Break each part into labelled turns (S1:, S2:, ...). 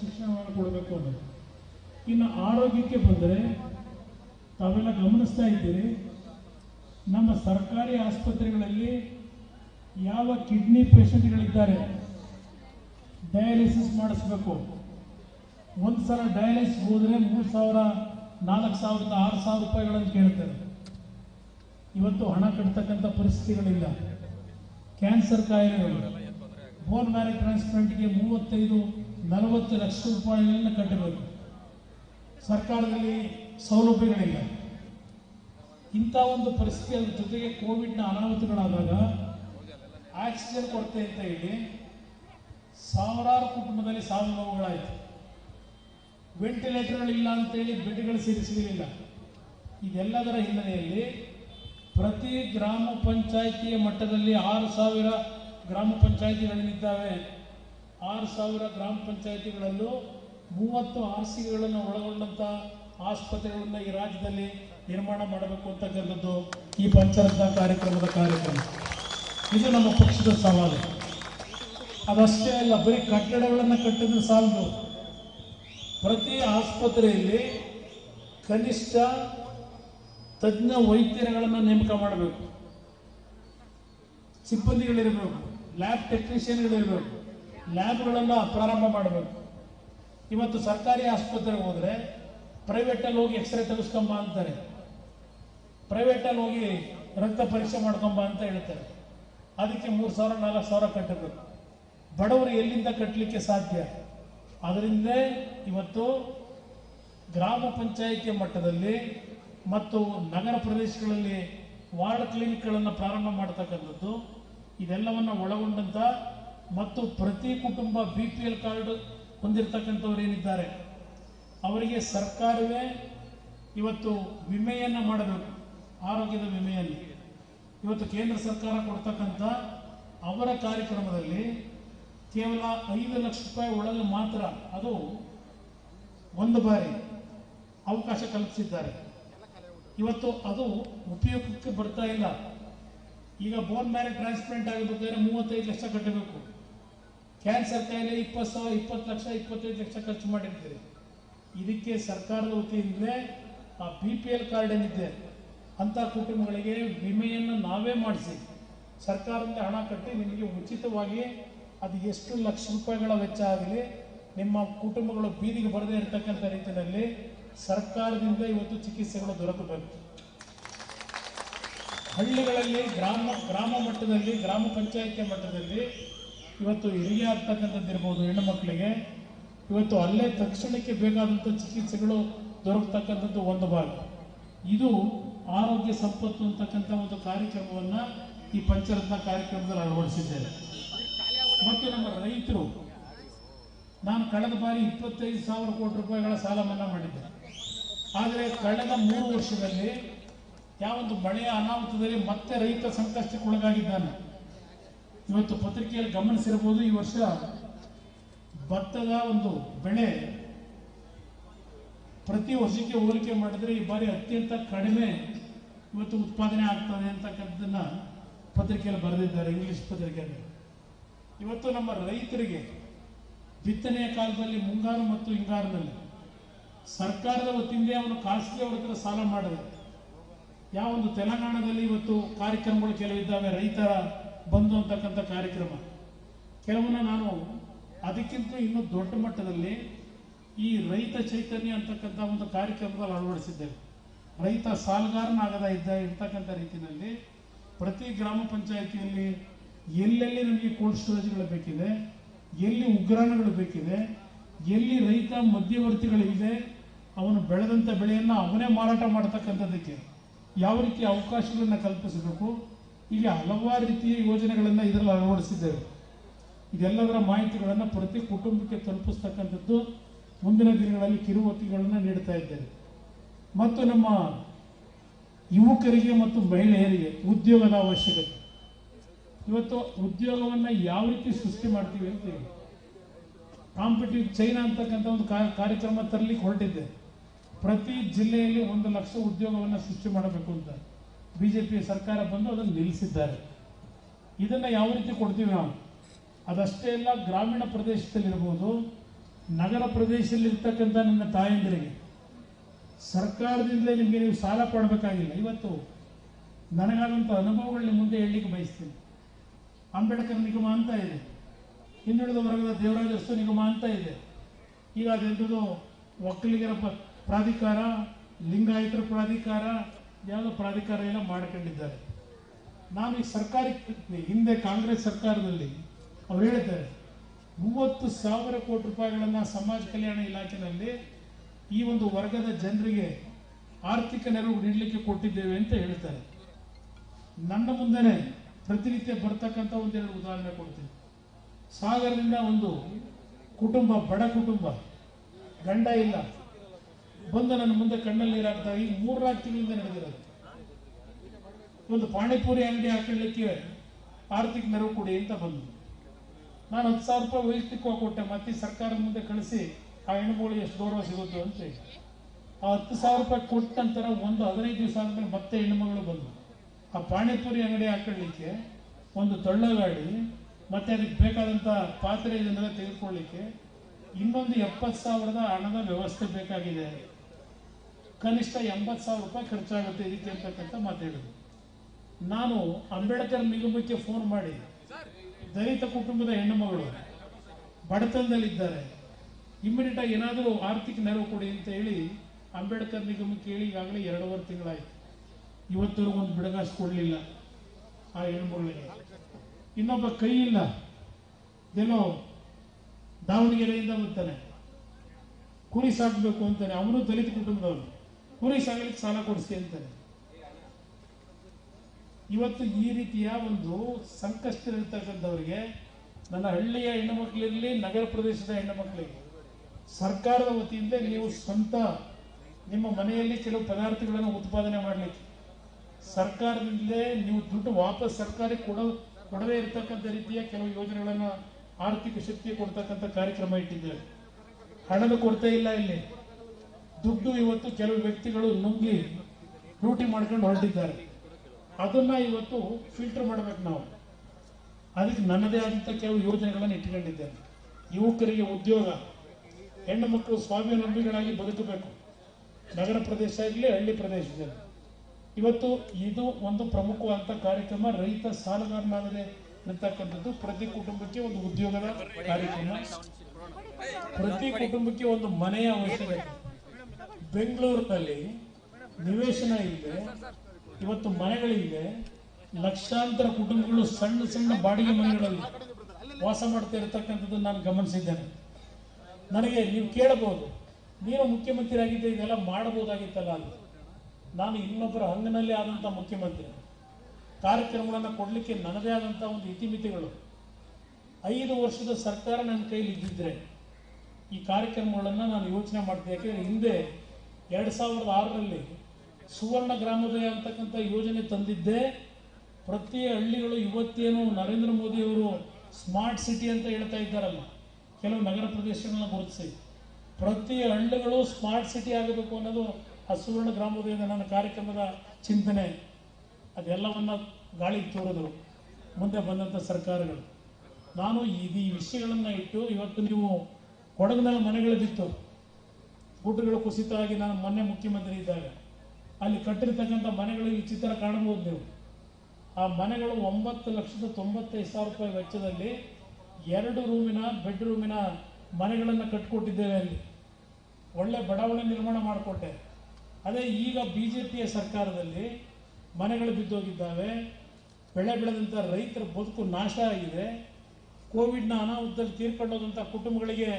S1: ಶಿಕ್ಷಣವನ್ನು ಕೊಡಬೇಕು ಅನ್ನೋದು ಇನ್ನು ಆರೋಗ್ಯಕ್ಕೆ ಬಂದರೆ ತಾವೆಲ್ಲ ಗಮನಿಸ್ತಾ ಇದ್ದೀರಿ, ನಮ್ಮ ಸರ್ಕಾರಿ ಆಸ್ಪತ್ರೆಗಳಲ್ಲಿ ಯಾವ ಕಿಡ್ನಿ ಪೇಷಂಟ್ಗಳಿದ್ದಾರೆ, ಡಯಾಲಿಸಿಸ್ ಮಾಡಿಸ್ಬೇಕು. ಒಂದು ಸಲ ಡಯಾಲಿಸಿಸ್ ಹೋದರೆ ಮೂರು ಸಾವಿರ, ನಾಲ್ಕು ಸಾವಿರದ, ಆರು ಸಾವಿರ ರೂಪಾಯಿಗಳನ್ನು ಕೇಳ್ತಾರೆ ಇವತ್ತು ಹಣ ಕಟ್ತಕ್ಕಂಥ ಪರಿಸ್ಥಿತಿಗಳಿಲ್ಲ. ಕ್ಯಾನ್ಸರ್ ಕಾಯಿಲೆಗಳು. ಬೋನ್ ಮ್ಯಾರಿ ಟ್ರಾನ್ಸ್ಪ್ಲಾಂಟ್ಗೆ ಮೂವತ್ತೈದು ನಲವತ್ತು ಲಕ್ಷ ರೂಪಾಯಿಗಳನ್ನು ಕಟ್ಟಬೇಕು ಸರ್ಕಾರದಲ್ಲಿ ಸೌಲಭ್ಯಗಳಿಲ್ಲ. ಇಂಥ ಒಂದು ಪರಿಸ್ಥಿತಿಯ ಜೊತೆಗೆ ಕೋವಿಡ್ನ ಅನಾಹುತಗಳಾದಾಗ ಆಕ್ಸಿಜನ್ ಕೊರತೆ ಅಂತ ಹೇಳಿ ಸಾವಿರಾರು ಕುಟುಂಬದಲ್ಲಿ ಸಾವು ನೋವುಗಳಾಯಿತು. ವೆಂಟಿಲೇಟರ್ಗಳಿಲ್ಲ ಅಂತೇಳಿ ಬೆಡ್ಗಳು ಸೇರಿಸಲಿಲ್ಲ ಇದೆಲ್ಲದರ ಹಿನ್ನೆಲೆಯಲ್ಲಿ ಪ್ರತಿ ಗ್ರಾಮ ಪಂಚಾಯಿತಿಯ ಮಟ್ಟದಲ್ಲಿ ಆರು ಸಾವಿರ ಗ್ರಾಮ ಪಂಚಾಯಿತಿಗಳೇನಿದ್ದಾವೆ ಆರು ಸಾವಿರ ಗ್ರಾಮ ಪಂಚಾಯಿತಿಗಳಲ್ಲೂ ಮೂವತ್ತು ಹಾಸಿಗೆಗಳನ್ನು ಒಳಗೊಂಡಂಥ ಆಸ್ಪತ್ರೆಗಳನ್ನು ಈ ರಾಜ್ಯದಲ್ಲಿ ನಿರ್ಮಾಣ ಮಾಡಬೇಕು ಅಂತಕ್ಕಂಥದ್ದು ಈ ಪಂಚರತ್ನ ಕಾರ್ಯಕ್ರಮದ ಕಾರ್ಯಕ್ರಮ. ಇದು ನಮ್ಮ ಪಕ್ಷದ ಸವಾಲು. ಅದಷ್ಟೇ ಅಲ್ಲ, ಬರೀ ಕಟ್ಟಡಗಳನ್ನು ಕಟ್ಟಿದ್ರೆ ಸಾಲದು. ಪ್ರತಿ ಆಸ್ಪತ್ರೆಯಲ್ಲಿ ಕನಿಷ್ಠ ತಜ್ಞ ವೈದ್ಯರುಗಳನ್ನು ನೇಮಕ ಮಾಡಬೇಕು. ಸಿಬ್ಬಂದಿಗಳಿರಬೇಕು, ಲ್ಯಾಬ್ ಟೆಕ್ನಿಷಿಯನ್ಗಳಿರಬೇಕು. ಲ್ಯಾಬ್ಗಳನ್ನು ಪ್ರಾರಂಭ ಮಾಡಬೇಕು. ಇವತ್ತು ಸರ್ಕಾರಿ ಆಸ್ಪತ್ರೆಗೆ ಹೋದರೆ ಪ್ರೈವೇಟಲ್ಲಿ ಹೋಗಿ ಎಕ್ಸ್ರೇ ತೆಗೆಸ್ಕೊಂಬ ಅಂತಾರೆ. ಪ್ರೈವೇಟಲ್ಲಿ ಹೋಗಿ ರಕ್ತ ಪರೀಕ್ಷೆ ಮಾಡ್ಕೊಂಬ ಅಂತ ಹೇಳ್ತಾರೆ. ಅದಕ್ಕೆ ಮೂರು ಸಾವಿರ, ನಾಲ್ಕು ಸಾವಿರ ಕಟ್ಟಬೇಕು. ಬಡವರು ಎಲ್ಲಿಂದ ಕಟ್ಟಲಿಕ್ಕೆ ಸಾಧ್ಯ? ಅದರಿಂದ ಇವತ್ತು ಗ್ರಾಮ ಪಂಚಾಯಿತಿ ಮಟ್ಟದಲ್ಲಿ ಮತ್ತು ನಗರ ಪ್ರದೇಶಗಳಲ್ಲಿ ವಾರ್ಡ್ ಕ್ಲಿನಿಕ್ಗಳನ್ನು ಪ್ರಾರಂಭ ಮಾಡ್ತಕ್ಕಂಥದ್ದು, ಇದೆಲ್ಲವನ್ನು ಒಳಗೊಂಡಂಥ ಮತ್ತು ಪ್ರತಿ ಕುಟುಂಬ ಬಿ ಪಿ ಎಲ್ ಕಾರ್ಡ್ ಹೊಂದಿರತಕ್ಕಂಥವ್ರು ಏನಿದ್ದಾರೆ, ಅವರಿಗೆ ಸರ್ಕಾರವೇ ಇವತ್ತು ವಿಮೆಯನ್ನು ಮಾಡಬೇಕು, ಆರೋಗ್ಯದ ವಿಮೆಯನ್ನು ಇವತ್ತು ಕೇಂದ್ರ ಸರ್ಕಾರ ಕೊಡ್ತಕ್ಕಂಥ ಅವರ ಕಾರ್ಯಕ್ರಮದಲ್ಲಿ ಕೇವಲ ಐದು ಲಕ್ಷ ರೂಪಾಯಿ ಒಳಗೆ ಮಾತ್ರ ಅದು ಒಂದು ಬಾರಿ ಅವಕಾಶ ಕಲ್ಪಿಸಿದ್ದಾರೆ. ಇವತ್ತು ಅದು ಉಪಯೋಗಕ್ಕೆ ಬರ್ತಾ ಇಲ್ಲ. ಈಗ ಬೋನ್ ಮ್ಯಾರೇಜ್ ಟ್ರಾನ್ಸ್ಪ್ಲಾಂಟ್ ಆಗಬೇಕಾದ್ರೆ ಮೂವತ್ತೈದು ಲಕ್ಷ ಕಟ್ಟಬೇಕು. ಕ್ಯಾನ್ಸರ್ ಕಾಯಿಲೆ ಇಪ್ಪತ್ತು ಸಾವಿರ, ಇಪ್ಪತ್ತು ಲಕ್ಷ, ಇಪ್ಪತ್ತೈದು ಲಕ್ಷ ಖರ್ಚು ಮಾಡಿರ್ತೀರಿ. ಇದಕ್ಕೆ ಸರ್ಕಾರದ ವತಿಯಿಂದಲೇ ಆ ಬಿ ಪಿ ಎಲ್ ಕಾರ್ಡ್ ಏನಿದೆ ಅಂಥ ಕುಟುಂಬಗಳಿಗೆ ವಿಮೆಯನ್ನು ನಾವೇ ಮಾಡಿಸಿ. ಸರ್ಕಾರದಿಂದ ಹಣ ಕಟ್ಟಿ ನಿಮಗೆ ಉಚಿತವಾಗಿ ಅದು ಎಷ್ಟು ಲಕ್ಷ ರೂಪಾಯಿಗಳ ವೆಚ್ಚ ಆಗಲಿ, ನಿಮ್ಮ ಕುಟುಂಬಗಳು ಬೀದಿಗೆ ಬರದೇ ಇರತಕ್ಕಂಥ ರೀತಿಯಲ್ಲಿ ಸರ್ಕಾರದಿಂದ ಇವತ್ತು ಚಿಕಿತ್ಸೆಗಳು ದೊರಕಬೇಕು ಹಳ್ಳಿಗಳಲ್ಲಿ ಗ್ರಾಮ ಗ್ರಾಮ ಮಟ್ಟದಲ್ಲಿ, ಗ್ರಾಮ ಪಂಚಾಯಿತಿ ಮಟ್ಟದಲ್ಲಿ ಇವತ್ತು ಹೆರಿಗೆ ಆಗ್ತಕ್ಕಂಥದ್ದು ಇರ್ಬೋದು ಹೆಣ್ಣು ಮಕ್ಕಳಿಗೆ, ಇವತ್ತು ಅಲ್ಲೇ ತಕ್ಷಣಕ್ಕೆ ಬೇಕಾದಂಥ ಚಿಕಿತ್ಸೆಗಳು ದೊರಕತಕ್ಕಂಥದ್ದು ಒಂದು ಭಾಗ. ಇದು ಆರೋಗ್ಯ ಸಂಪತ್ತು ಅಂತಕ್ಕಂಥ ಒಂದು ಕಾರ್ಯಕ್ರಮವನ್ನು ಈ ಪಂಚರತ್ನ ಕಾರ್ಯಕ್ರಮದಲ್ಲಿ ಅಳವಡಿಸಿದ್ದೇನೆ. ಮತ್ತು ನಮ್ಮ ರೈತರು, ನಾನು ಕಳೆದ ಬಾರಿ ಇಪ್ಪತ್ತೈದು ಸಾವಿರ ಕೋಟಿ ರೂಪಾಯಿಗಳ ಸಾಲ ಮನ್ನಾ ಮಾಡಿದ್ದೆ. ಆದರೆ ಕಳೆದ ಮೂರು ವರ್ಷದಲ್ಲಿ ಯಾವೊಂದು ಮಳೆಯ ಅನಾಹುತದಲ್ಲಿ ಮತ್ತೆ ರೈತ ಸಂಕಷ್ಟಕ್ಕೆ ಒಳಗಾಗಿದ್ದಾನೆ ಇವತ್ತು ಪತ್ರಿಕೆಯಲ್ಲಿ ಗಮನಿಸಿರಬಹುದು, ಈ ವರ್ಷ ಭತ್ತದ ಒಂದು ಬೆಳೆ ಪ್ರತಿ ವರ್ಷಕ್ಕೆ ಹೋಲಿಕೆ ಮಾಡಿದ್ರೆ ಈ ಬಾರಿ ಅತ್ಯಂತ ಕಡಿಮೆ ಇವತ್ತು ಉತ್ಪಾದನೆ ಆಗ್ತದೆ ಅಂತಕ್ಕಂಥದ್ದನ್ನ ಪತ್ರಿಕೆಯಲ್ಲಿ ಬರೆದಿದ್ದಾರೆ, ಇಂಗ್ಲಿಷ್ ಪತ್ರಿಕೆಯಲ್ಲಿ. ಇವತ್ತು ನಮ್ಮ ರೈತರಿಗೆ ಬಿತ್ತನೆಯ ಕಾಲದಲ್ಲಿ, ಮುಂಗಾರು ಮತ್ತು ಹಿಂಗಾರದಲ್ಲಿ ಸರ್ಕಾರದ ವತಿಯಿಂದ ಅವನು ಖಾಸಗಿ ಅವ್ರ ಹತ್ರ ಸಾಲ ಮಾಡಿದೆ. ಯಾವ ಒಂದು ತೆಲಂಗಾಣದಲ್ಲಿ ಇವತ್ತು ಕಾರ್ಯಕ್ರಮಗಳು ಕೆಲವಿದ್ದಾವೆ ರೈತರ ಬಂಧು ಅಂತಕ್ಕಂಥ ಕಾರ್ಯಕ್ರಮ. ಕೆಲವನ್ನ ನಾನು ಅದಕ್ಕಿಂತ ಇನ್ನೂ ದೊಡ್ಡ ಮಟ್ಟದಲ್ಲಿ ಈ ರೈತ ಚೈತನ್ಯ ಅಂತಕ್ಕಂಥ ಒಂದು ಕಾರ್ಯಕ್ರಮದಲ್ಲಿ ಅಳವಡಿಸಿದ್ದೇವೆ. ರೈತ ಸಾಲಗಾರನಾಗದ ಇದ್ದ ಇರ್ತಕ್ಕಂಥ ರೀತಿಯಲ್ಲಿ ಪ್ರತಿ ಗ್ರಾಮ ಪಂಚಾಯಿತಿಯಲ್ಲಿ ಎಲ್ಲೆಲ್ಲಿ ನಮಗೆ ಕೋಲ್ಡ್ ಸ್ಟೋರೇಜ್ಗಳು ಬೇಕಿದೆ, ಎಲ್ಲಿ ಉಗ್ರಾಣಗಳು ಬೇಕಿದೆ, ಎಲ್ಲಿ ರೈತ ಮಧ್ಯವರ್ತಿಗಳಿಲ್ಲದೆ ಅವನು ಬೆಳೆದಂಥ ಬೆಳೆಯನ್ನು ಅವನೇ ಮಾರಾಟ ಮಾಡತಕ್ಕಂಥದ್ದಕ್ಕೆ ಯಾವ ರೀತಿ ಅವಕಾಶಗಳನ್ನು ಕಲ್ಪಿಸಬೇಕು ಹೀಗೆ ಹಲವಾರು ರೀತಿಯ ಯೋಜನೆಗಳನ್ನು ಇದರಲ್ಲಿ ಅಳವಡಿಸಿದ್ದೇವೆ. ಇದೆಲ್ಲದರ ಮಾಹಿತಿಗಳನ್ನು ಪ್ರತಿ ಕುಟುಂಬಕ್ಕೆ ತಲುಪಿಸ್ತಕ್ಕಂಥದ್ದು ಮುಂದಿನ ದಿನಗಳಲ್ಲಿ ಕಿರುವತಿಗಳನ್ನು ನೀಡ್ತಾ ಇದ್ದೇವೆ ಮತ್ತು ನಮ್ಮ ಯುವಕರಿಗೆ ಮತ್ತು ಮಹಿಳೆಯರಿಗೆ ಉದ್ಯೋಗದ ಅವಶ್ಯಕತೆ. ಇವತ್ತು ಉದ್ಯೋಗವನ್ನು ಯಾವ ರೀತಿ ಸೃಷ್ಟಿ ಮಾಡ್ತೀವಿ ಅಂತ ಹೇಳಿ ಕಾಂಪಿಟೇಟಿವ್ ಚೈನಾ ಅಂತಕ್ಕಂಥ ಒಂದು ಕಾರ್ಯಕ್ರಮ ತರಲಿಕ್ಕೆ ಹೊರಟಿದ್ದೆ ಪ್ರತಿ ಜಿಲ್ಲೆಯಲ್ಲಿ ಒಂದು ಲಕ್ಷ ಉದ್ಯೋಗವನ್ನು ಸೃಷ್ಟಿ ಮಾಡಬೇಕು ಅಂತ. ಬಿಜೆಪಿ ಸರ್ಕಾರ ಬಂದು ಅದನ್ನು ನಿಲ್ಲಿಸಿದ್ದಾರೆ. ಇದನ್ನು ಯಾವ ರೀತಿ ಕೊಡ್ತೀವಿ ನಾವು? ಅದಷ್ಟೇ ಅಲ್ಲ, ಗ್ರಾಮೀಣ ಪ್ರದೇಶದಲ್ಲಿರ್ಬೋದು, ನಗರ ಪ್ರದೇಶದಲ್ಲಿರ್ತಕ್ಕಂಥ ನನ್ನ ತಾಯಂದಿರಿಗೆ, ಸರ್ಕಾರದಿಂದಲೇ ನಿಮಗೆ ನೀವು ಸಾಲ ಕೊಡಬೇಕಾಗಿಲ್ಲ. ಇವತ್ತು ನನಗಾದಂಥ ಅನುಭವಗಳನ್ನ ಮುಂದೆ ಹೇಳಲಿಕ್ಕೆ ಬಯಸ್ತೀನಿ. ಅಂಬೇಡ್ಕರ್ ನಿಗಮ ಅಂತ ಇದೆ. ಹಿಂದುಳಿದ ವರ್ಗದ ದೇವರಾಜಸ್ತು ನಿಗಮ ಅಂತ ಇದೆ. ಈಗ ಅದೆಂಥದ್ದು? ಒಕ್ಕಲಿಗರ ಪ್ರಾಧಿಕಾರ, ಲಿಂಗಾಯತರ ಪ್ರಾಧಿಕಾರ ಯಾವುದೋ ಪ್ರಾಧಿಕಾರ ಎಲ್ಲ ಮಾಡ್ಕೊಂಡಿದ್ದಾರೆ. ನಾನು ಈ ಸರ್ಕಾರಿ ಹಿಂದೆ ಕಾಂಗ್ರೆಸ್ ಸರ್ಕಾರದಲ್ಲಿ ಅವ್ರು ಹೇಳಿದ್ದಾರೆ, ಮೂವತ್ತು ಸಾವಿರ ಕೋಟಿ ರೂಪಾಯಿಗಳನ್ನು ಸಮಾಜ ಕಲ್ಯಾಣ ಇಲಾಖೆಯಲ್ಲಿ ಈ ಒಂದು ವರ್ಗದ ಜನರಿಗೆ ಆರ್ಥಿಕ ನೆರವು ನೀಡಲಿಕ್ಕೆ ಕೊಟ್ಟಿದ್ದೇವೆ ಅಂತ ಹೇಳ್ತಾರೆ. ನನ್ನ ಮುಂದೆನೆ ಪ್ರತಿನಿತ್ಯ ಬರ್ತಕ್ಕಂಥ ಒಂದೆರಡು ಉದಾಹರಣೆ ಕೊಡ್ತೀನಿ. ಸಾಗರದಿಂದ ಒಂದು ಕುಟುಂಬ, ಬಡ ಕುಟುಂಬ, ಗಂಡ ಇಲ್ಲ ಬಂದು ನನ್ನ ಮುಂದೆ ಕಣ್ಣಲ್ಲಿ ನೀರಾಗ್ತಾ ಈಗ ಮೂರ್ನಾಲ್ಕು ತಿಂಗಳಿಂದ ನಡೆದಿರೋದು. ಒಂದು ಪಾಣಿಪುರಿ ಅಂಗಡಿ ಹಾಕೊಳ್ಳಿಕ್ಕೆ ಆರ್ಥಿಕ ನೆರವು ಕೊಡಿ ಅಂತ ಬಂದು. ನಾನು ಹತ್ತು ಸಾವಿರ ರೂಪಾಯಿ ವೈಯಕ್ತಿಕವಾಗಿ ಕೊಟ್ಟೆ, ಮತ್ತೆ ಸರ್ಕಾರದ ಮುಂದೆ ಕಳಿಸಿ ಆ ಹೆಣ್ಮಗಳು ಎಷ್ಟು ಗೌರವ ಸಿಗುತ್ತೆ ಅಂತ ಆ ಹತ್ತು ಸಾವಿರ ರೂಪಾಯಿ ಕೊಟ್ಟ ನಂತರ ಒಂದು ಹದಿನೈದು ದಿವಸ ಆದ್ಮೇಲೆ ಮತ್ತೆ ಹೆಣ್ಮಗಳು ಬಂದು. ಆ ಪಾಣಿಪುರಿ ಅಂಗಡಿ ಹಾಕೊಳ್ಳಿಕ್ಕೆ ಒಂದು ತಳ್ಳಗಾಡಿ ಮತ್ತೆ ಅದಕ್ಕೆ ಬೇಕಾದಂಥ ಪಾತ್ರೆ ಇದನ್ನೆಲ್ಲ ತೆಗೆದುಕೊಳ್ಳಿಕ್ಕೆ ಇನ್ನೊಂದು ಎಪ್ಪತ್ತು ಸಾವಿರದ ಹಣದ ವ್ಯವಸ್ಥೆ ಬೇಕಾಗಿದೆ. ಕನಿಷ್ಠ ಎಂಬತ್ತು ಸಾವಿರ ರೂಪಾಯಿ ಖರ್ಚಾಗುತ್ತೆ ಇದಕ್ಕೆ ಅಂತಕ್ಕಂಥ ಮಾತಾಡಿದ್ರು ನಾನು ಅಂಬೇಡ್ಕರ್ ನಿಗಮಕ್ಕೆ ಫೋನ್ ಮಾಡಿ, ದಲಿತ ಕುಟುಂಬದ ಹೆಣ್ಣುಮಗಳು, ಬಡತನದಲ್ಲಿದ್ದಾರೆ ಇಮ್ಮಿಡಿಯೇಟ್ ಆಗಿ ಏನಾದರೂ ಆರ್ಥಿಕ ನೆರವು ಕೊಡಿ ಅಂತ ಹೇಳಿ ಅಂಬೇಡ್ಕರ್ ನಿಗಮಕ್ಕೆ ಹೇಳಿ ಈಗಾಗಲೇ ಎರಡೂವರೆ ತಿಂಗಳಾಯಿತು. ಇವತ್ತವರೆಗೂ ಒಂದು ಬಿಡಗಾಸು ಕೊಡಲಿಲ್ಲ ಆ ಹೆಣ್ಮಗಳಿಗೆ ಇನ್ನೊಬ್ಬ ಕೈ ಇಲ್ಲ. ಏನೋ ದಾವಣಗೆರೆಯಿಂದ ಬರ್ತಾನೆ. ಕುರಿ ಸಾಕಬೇಕು ಅಂತಾನೆ. ಅವನು ದಲಿತ ಕುಟುಂಬದವನು. ಕುರಿ ಸಾಗಲಿಕ್ಕೆ ಸಾಲ ಕೊಡಿಸಿ ಅಂತಾನೆ ಇವತ್ತು ಈ ರೀತಿಯ ಒಂದು ಸಂಕಷ್ಟದಲ್ಲಿರ್ತಕ್ಕಂಥವ್ರಿಗೆ ನನ್ನ ಹಳ್ಳಿಯ ಹೆಣ್ಣು ಮಕ್ಕಳಿರಲಿ, ನಗರ ಪ್ರದೇಶದ ಹೆಣ್ಣು ಮಕ್ಕಳಿಗೆ, ಸರ್ಕಾರದ ವತಿಯಿಂದ ನೀವು ಸ್ವಂತ ನಿಮ್ಮ ಮನೆಯಲ್ಲಿ ಕೆಲವು ಪದಾರ್ಥಗಳನ್ನು ಉತ್ಪಾದನೆ ಮಾಡಲಿಕ್ಕೆ. ಸರ್ಕಾರದಿಂದಲೇ ನೀವು ದುಡ್ಡು ವಾಪಸ್ ಸರ್ಕಾರಕ್ಕೆ ಕೊಡ, ಕೊಡದೇ ಇರತಕ್ಕಂಥ ರೀತಿಯ ಕೆಲವು ಯೋಜನೆಗಳನ್ನು ಆರ್ಥಿಕ ಶಕ್ತಿ ಕೊಡ್ತಕ್ಕಂಥ ಕಾರ್ಯಕ್ರಮ ಇಟ್ಟಿದ್ದೇವೆ ಹಣದ ಕೊಡ್ತಾ ಇಲ್ಲ ಇಲ್ಲಿ. ದುಡ್ಡು ಇವತ್ತು ಕೆಲವು ವ್ಯಕ್ತಿಗಳು ನುಂಗಿ ಲೂಟಿ ಮಾಡ್ಕೊಂಡು ಹೊರಟಿದ್ದಾರೆ. ಅದನ್ನ ಇವತ್ತು ಫಿಲ್ಟರ್ ಮಾಡ್ಬೇಕು ನಾವು. ಅದಕ್ಕೆ ನನ್ನದೇ ಆದಂಥ ಕೆಲವು ಯೋಜನೆಗಳನ್ನು ಇಟ್ಕೊಂಡಿದ್ದೇನೆ. ಯುವಕರಿಗೆ ಉದ್ಯೋಗ, ಹೆಣ್ಣು ಮಕ್ಕಳು ಸ್ವಾವಲಂಬಿಗಳಾಗಿ ಬದುಕಬೇಕು. ನಗರ ಪ್ರದೇಶ ಆಗಲಿ ಹಳ್ಳಿ ಪ್ರದೇಶದಲ್ಲಿ ಇವತ್ತು ಇದು ಒಂದು ಪ್ರಮುಖವಾದಂಥ ಕಾರ್ಯಕ್ರಮ. ರೈತ ಸಾಲಗಾರನಾಗದೆ ಇರ್ತಕ್ಕಂಥದ್ದು ಪ್ರತಿ ಕುಟುಂಬಕ್ಕೆ ಒಂದು ಉದ್ಯೋಗದ ಕಾರ್ಯಕ್ರಮ. ಪ್ರತಿ ಕುಟುಂಬಕ್ಕೆ ಒಂದು ಮನೆಯ ಅವಶ್ಯಕತೆ. ಬೆಂಗಳೂರಿನಲ್ಲಿ ನಿವೇಶನ ಇದೆ, ಇವತ್ತು ಮನೆಗಳಿವೆ ಲಕ್ಷಾಂತರ ಕುಟುಂಬಗಳು ಸಣ್ಣ ಸಣ್ಣ ಬಾಡಿಗೆ ಮನೆಗಳಲ್ಲಿ ವಾಸ ಮಾಡ್ತಾ ಇರತಕ್ಕಂಥದ್ದು ನಾನು ಗಮನಿಸಿದ್ದೇನೆ. ನನಗೆ ನೀವು ಕೇಳಬಹುದು ನೀವು ಮುಖ್ಯಮಂತ್ರಿ ಆಗಿದ್ದೆ ಇದೆಲ್ಲ ಮಾಡಬಹುದಾಗಿತ್ತಲ್ಲ ಅಂತ. ನಾನು ಇನ್ನೊಬ್ಬರ ಹಂಗಿನಲ್ಲಿ ಆದಂಥ ಮುಖ್ಯಮಂತ್ರಿ. ಕಾರ್ಯಕ್ರಮಗಳನ್ನು ಕೊಡಲಿಕ್ಕೆ ನನ್ನದೇ ಆದಂಥ ಒಂದು ಇತಿಮಿತಿಗಳು. ಐದು ವರ್ಷದ ಸರ್ಕಾರ ನನ್ನ ಕೈಲಿ ಇದ್ದಿದ್ರೆ ಈ ಕಾರ್ಯಕ್ರಮಗಳನ್ನು ನಾನು ಯೋಚನೆ ಮಾಡ್ತೀನಿ ಯಾಕೆಂದರೆ ಹಿಂದೆ ಎರಡು ಸಾವಿರದ ಆರರಲ್ಲಿ ಸುವರ್ಣ ಗ್ರಾಮೋದಯ ಅಂತಕ್ಕಂಥ ಯೋಜನೆ ತಂದಿದ್ದೆ ಪ್ರತಿ ಹಳ್ಳಿಗಳು ಇವತ್ತೇನು ನರೇಂದ್ರ ಮೋದಿಯವರು ಸ್ಮಾರ್ಟ್ ಸಿಟಿ ಅಂತ ಹೇಳ್ತಾ ಇದ್ದಾರಲ್ಲ, ಕೆಲವು ನಗರ ಪ್ರದೇಶಗಳನ್ನ ಗುರುತಿಸಿ. ಪ್ರತಿ ಹಳ್ಳಿಗಳು ಸ್ಮಾರ್ಟ್ ಸಿಟಿ ಆಗಬೇಕು ಅನ್ನೋದು ಆ ಸುವರ್ಣ ಗ್ರಾಮೋದಯದ ನನ್ನ ಕಾರ್ಯಕ್ರಮದ ಚಿಂತನೆ. ಅದೆಲ್ಲವನ್ನ ಗಾಳಿಗೆ ತೋರಿದ್ರು ಮುಂದೆ ಬಂದಂಥ ಸರ್ಕಾರಗಳು. ನಾನು ಈ ವಿಷಯಗಳನ್ನು ಇಟ್ಟು ಇವತ್ತು ನೀವು ಕೊಡಗಿನಲ್ಲಿ ಮನೆಗಳು ಬಿತ್ತು. ಗುಡ್ಡಗಳು ಕುಸಿತ ಆಗಿ ನಾನು ಮೊನ್ನೆ ಮುಖ್ಯಮಂತ್ರಿ ಇದ್ದಾಗ, ಅಲ್ಲಿ ಕಟ್ಟಿರ್ತಕ್ಕಂಥ ಮನೆಗಳು ಈ ಚಿತ್ರ ಕಾಣಬಹುದು ನೀವು. ಆ ಮನೆಗಳು ಒಂಬತ್ತು ಲಕ್ಷದ ತೊಂಬತ್ತೈದು ಸಾವಿರ ರೂಪಾಯಿ ವೆಚ್ಚದಲ್ಲಿ ಎರಡು ರೂಮಿನ, ಬೆಡ್ರೂಮಿನ ಮನೆಗಳನ್ನು ಕಟ್ಟಿಕೊಟ್ಟಿದ್ದೇವೆ ಅಲ್ಲಿ. ಒಳ್ಳೆ ಬಡಾವಣೆ ನಿರ್ಮಾಣ ಮಾಡಿಕೊಟ್ಟೆ. ಅದೇ ಈಗ ಬಿ ಜೆ ಪಿಯ ಸರ್ಕಾರದಲ್ಲಿ ಮನೆಗಳು ಬಿದ್ದೋಗಿದ್ದಾವೆ. ಬೆಳೆ ಬೆಳೆದಂಥ ರೈತರ ಬದುಕು ನಾಶ ಆಗಿದೆ. ಕೋವಿಡ್ನ ಅನಾಹುತದಲ್ಲಿ ತೀರ್ಕೊಂಡೋದಂಥ ಕುಟುಂಬಗಳಿಗೆ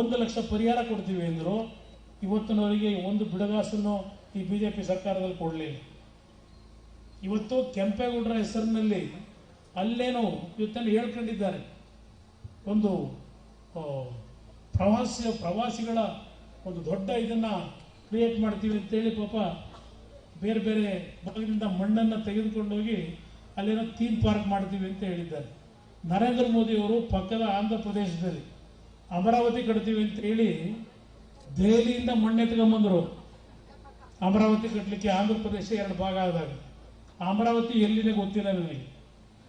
S1: ಒಂದು ಲಕ್ಷ ಪರಿಹಾರ ಕೊಡ್ತೀವಿ ಎಂದರು ಇವತ್ತಿನವರೆಗೆ ಒಂದು ಬಿಡಗಾಸನ್ನು ಈ ಬಿ ಜೆ ಪಿ ಸರ್ಕಾರದಲ್ಲಿ ಕೊಡಲಿ ಇವತ್ತು ಕೆಂಪೇಗೌಡರ ಹೆಸರಿನಲ್ಲಿ ಅಲ್ಲೇನೋ ಇವತ್ತಲ್ಲಿ ಹೇಳ್ಕೊಂಡಿದ್ದಾರೆ. ಒಂದು ಪ್ರವಾಸಿ, ಪ್ರವಾಸಿಗಳ ಒಂದು ದೊಡ್ಡ ಇದನ್ನು ಕ್ರಿಯೇಟ್ ಮಾಡ್ತೀವಿ ಅಂತೇಳಿ ಪಾಪ ಬೇರೆ ಬೇರೆ ಭಾಗದಿಂದ ಮಣ್ಣನ್ನು ತೆಗೆದುಕೊಂಡೋಗಿ ಅಲ್ಲೇನೋ ಥೀಮ್ ಪಾರ್ಕ್ ಮಾಡ್ತೀವಿ ಅಂತ ಹೇಳಿದ್ದಾರೆ. ನರೇಂದ್ರ ಮೋದಿ ಅವರು ಪಕ್ಕದ ಆಂಧ್ರ ಪ್ರದೇಶದಲ್ಲಿ ಅಮರಾವತಿ ಕಟ್ತೀವಿ ಅಂತ ಹೇಳಿ ದೆಹಲಿಯಿಂದ ಮಣ್ಣೆ ಎತ್ಕೊಂಬಂದರು ಅಮರಾವತಿ ಕಟ್ಟಲಿಕ್ಕೆ ಆಂಧ್ರ ಪ್ರದೇಶ ಎರಡು ಭಾಗ ಆದಾಗ. ಅಮರಾವತಿ ಎಲ್ಲಿದೆ ಗೊತ್ತಿಲ್ಲ ನನಗೆ.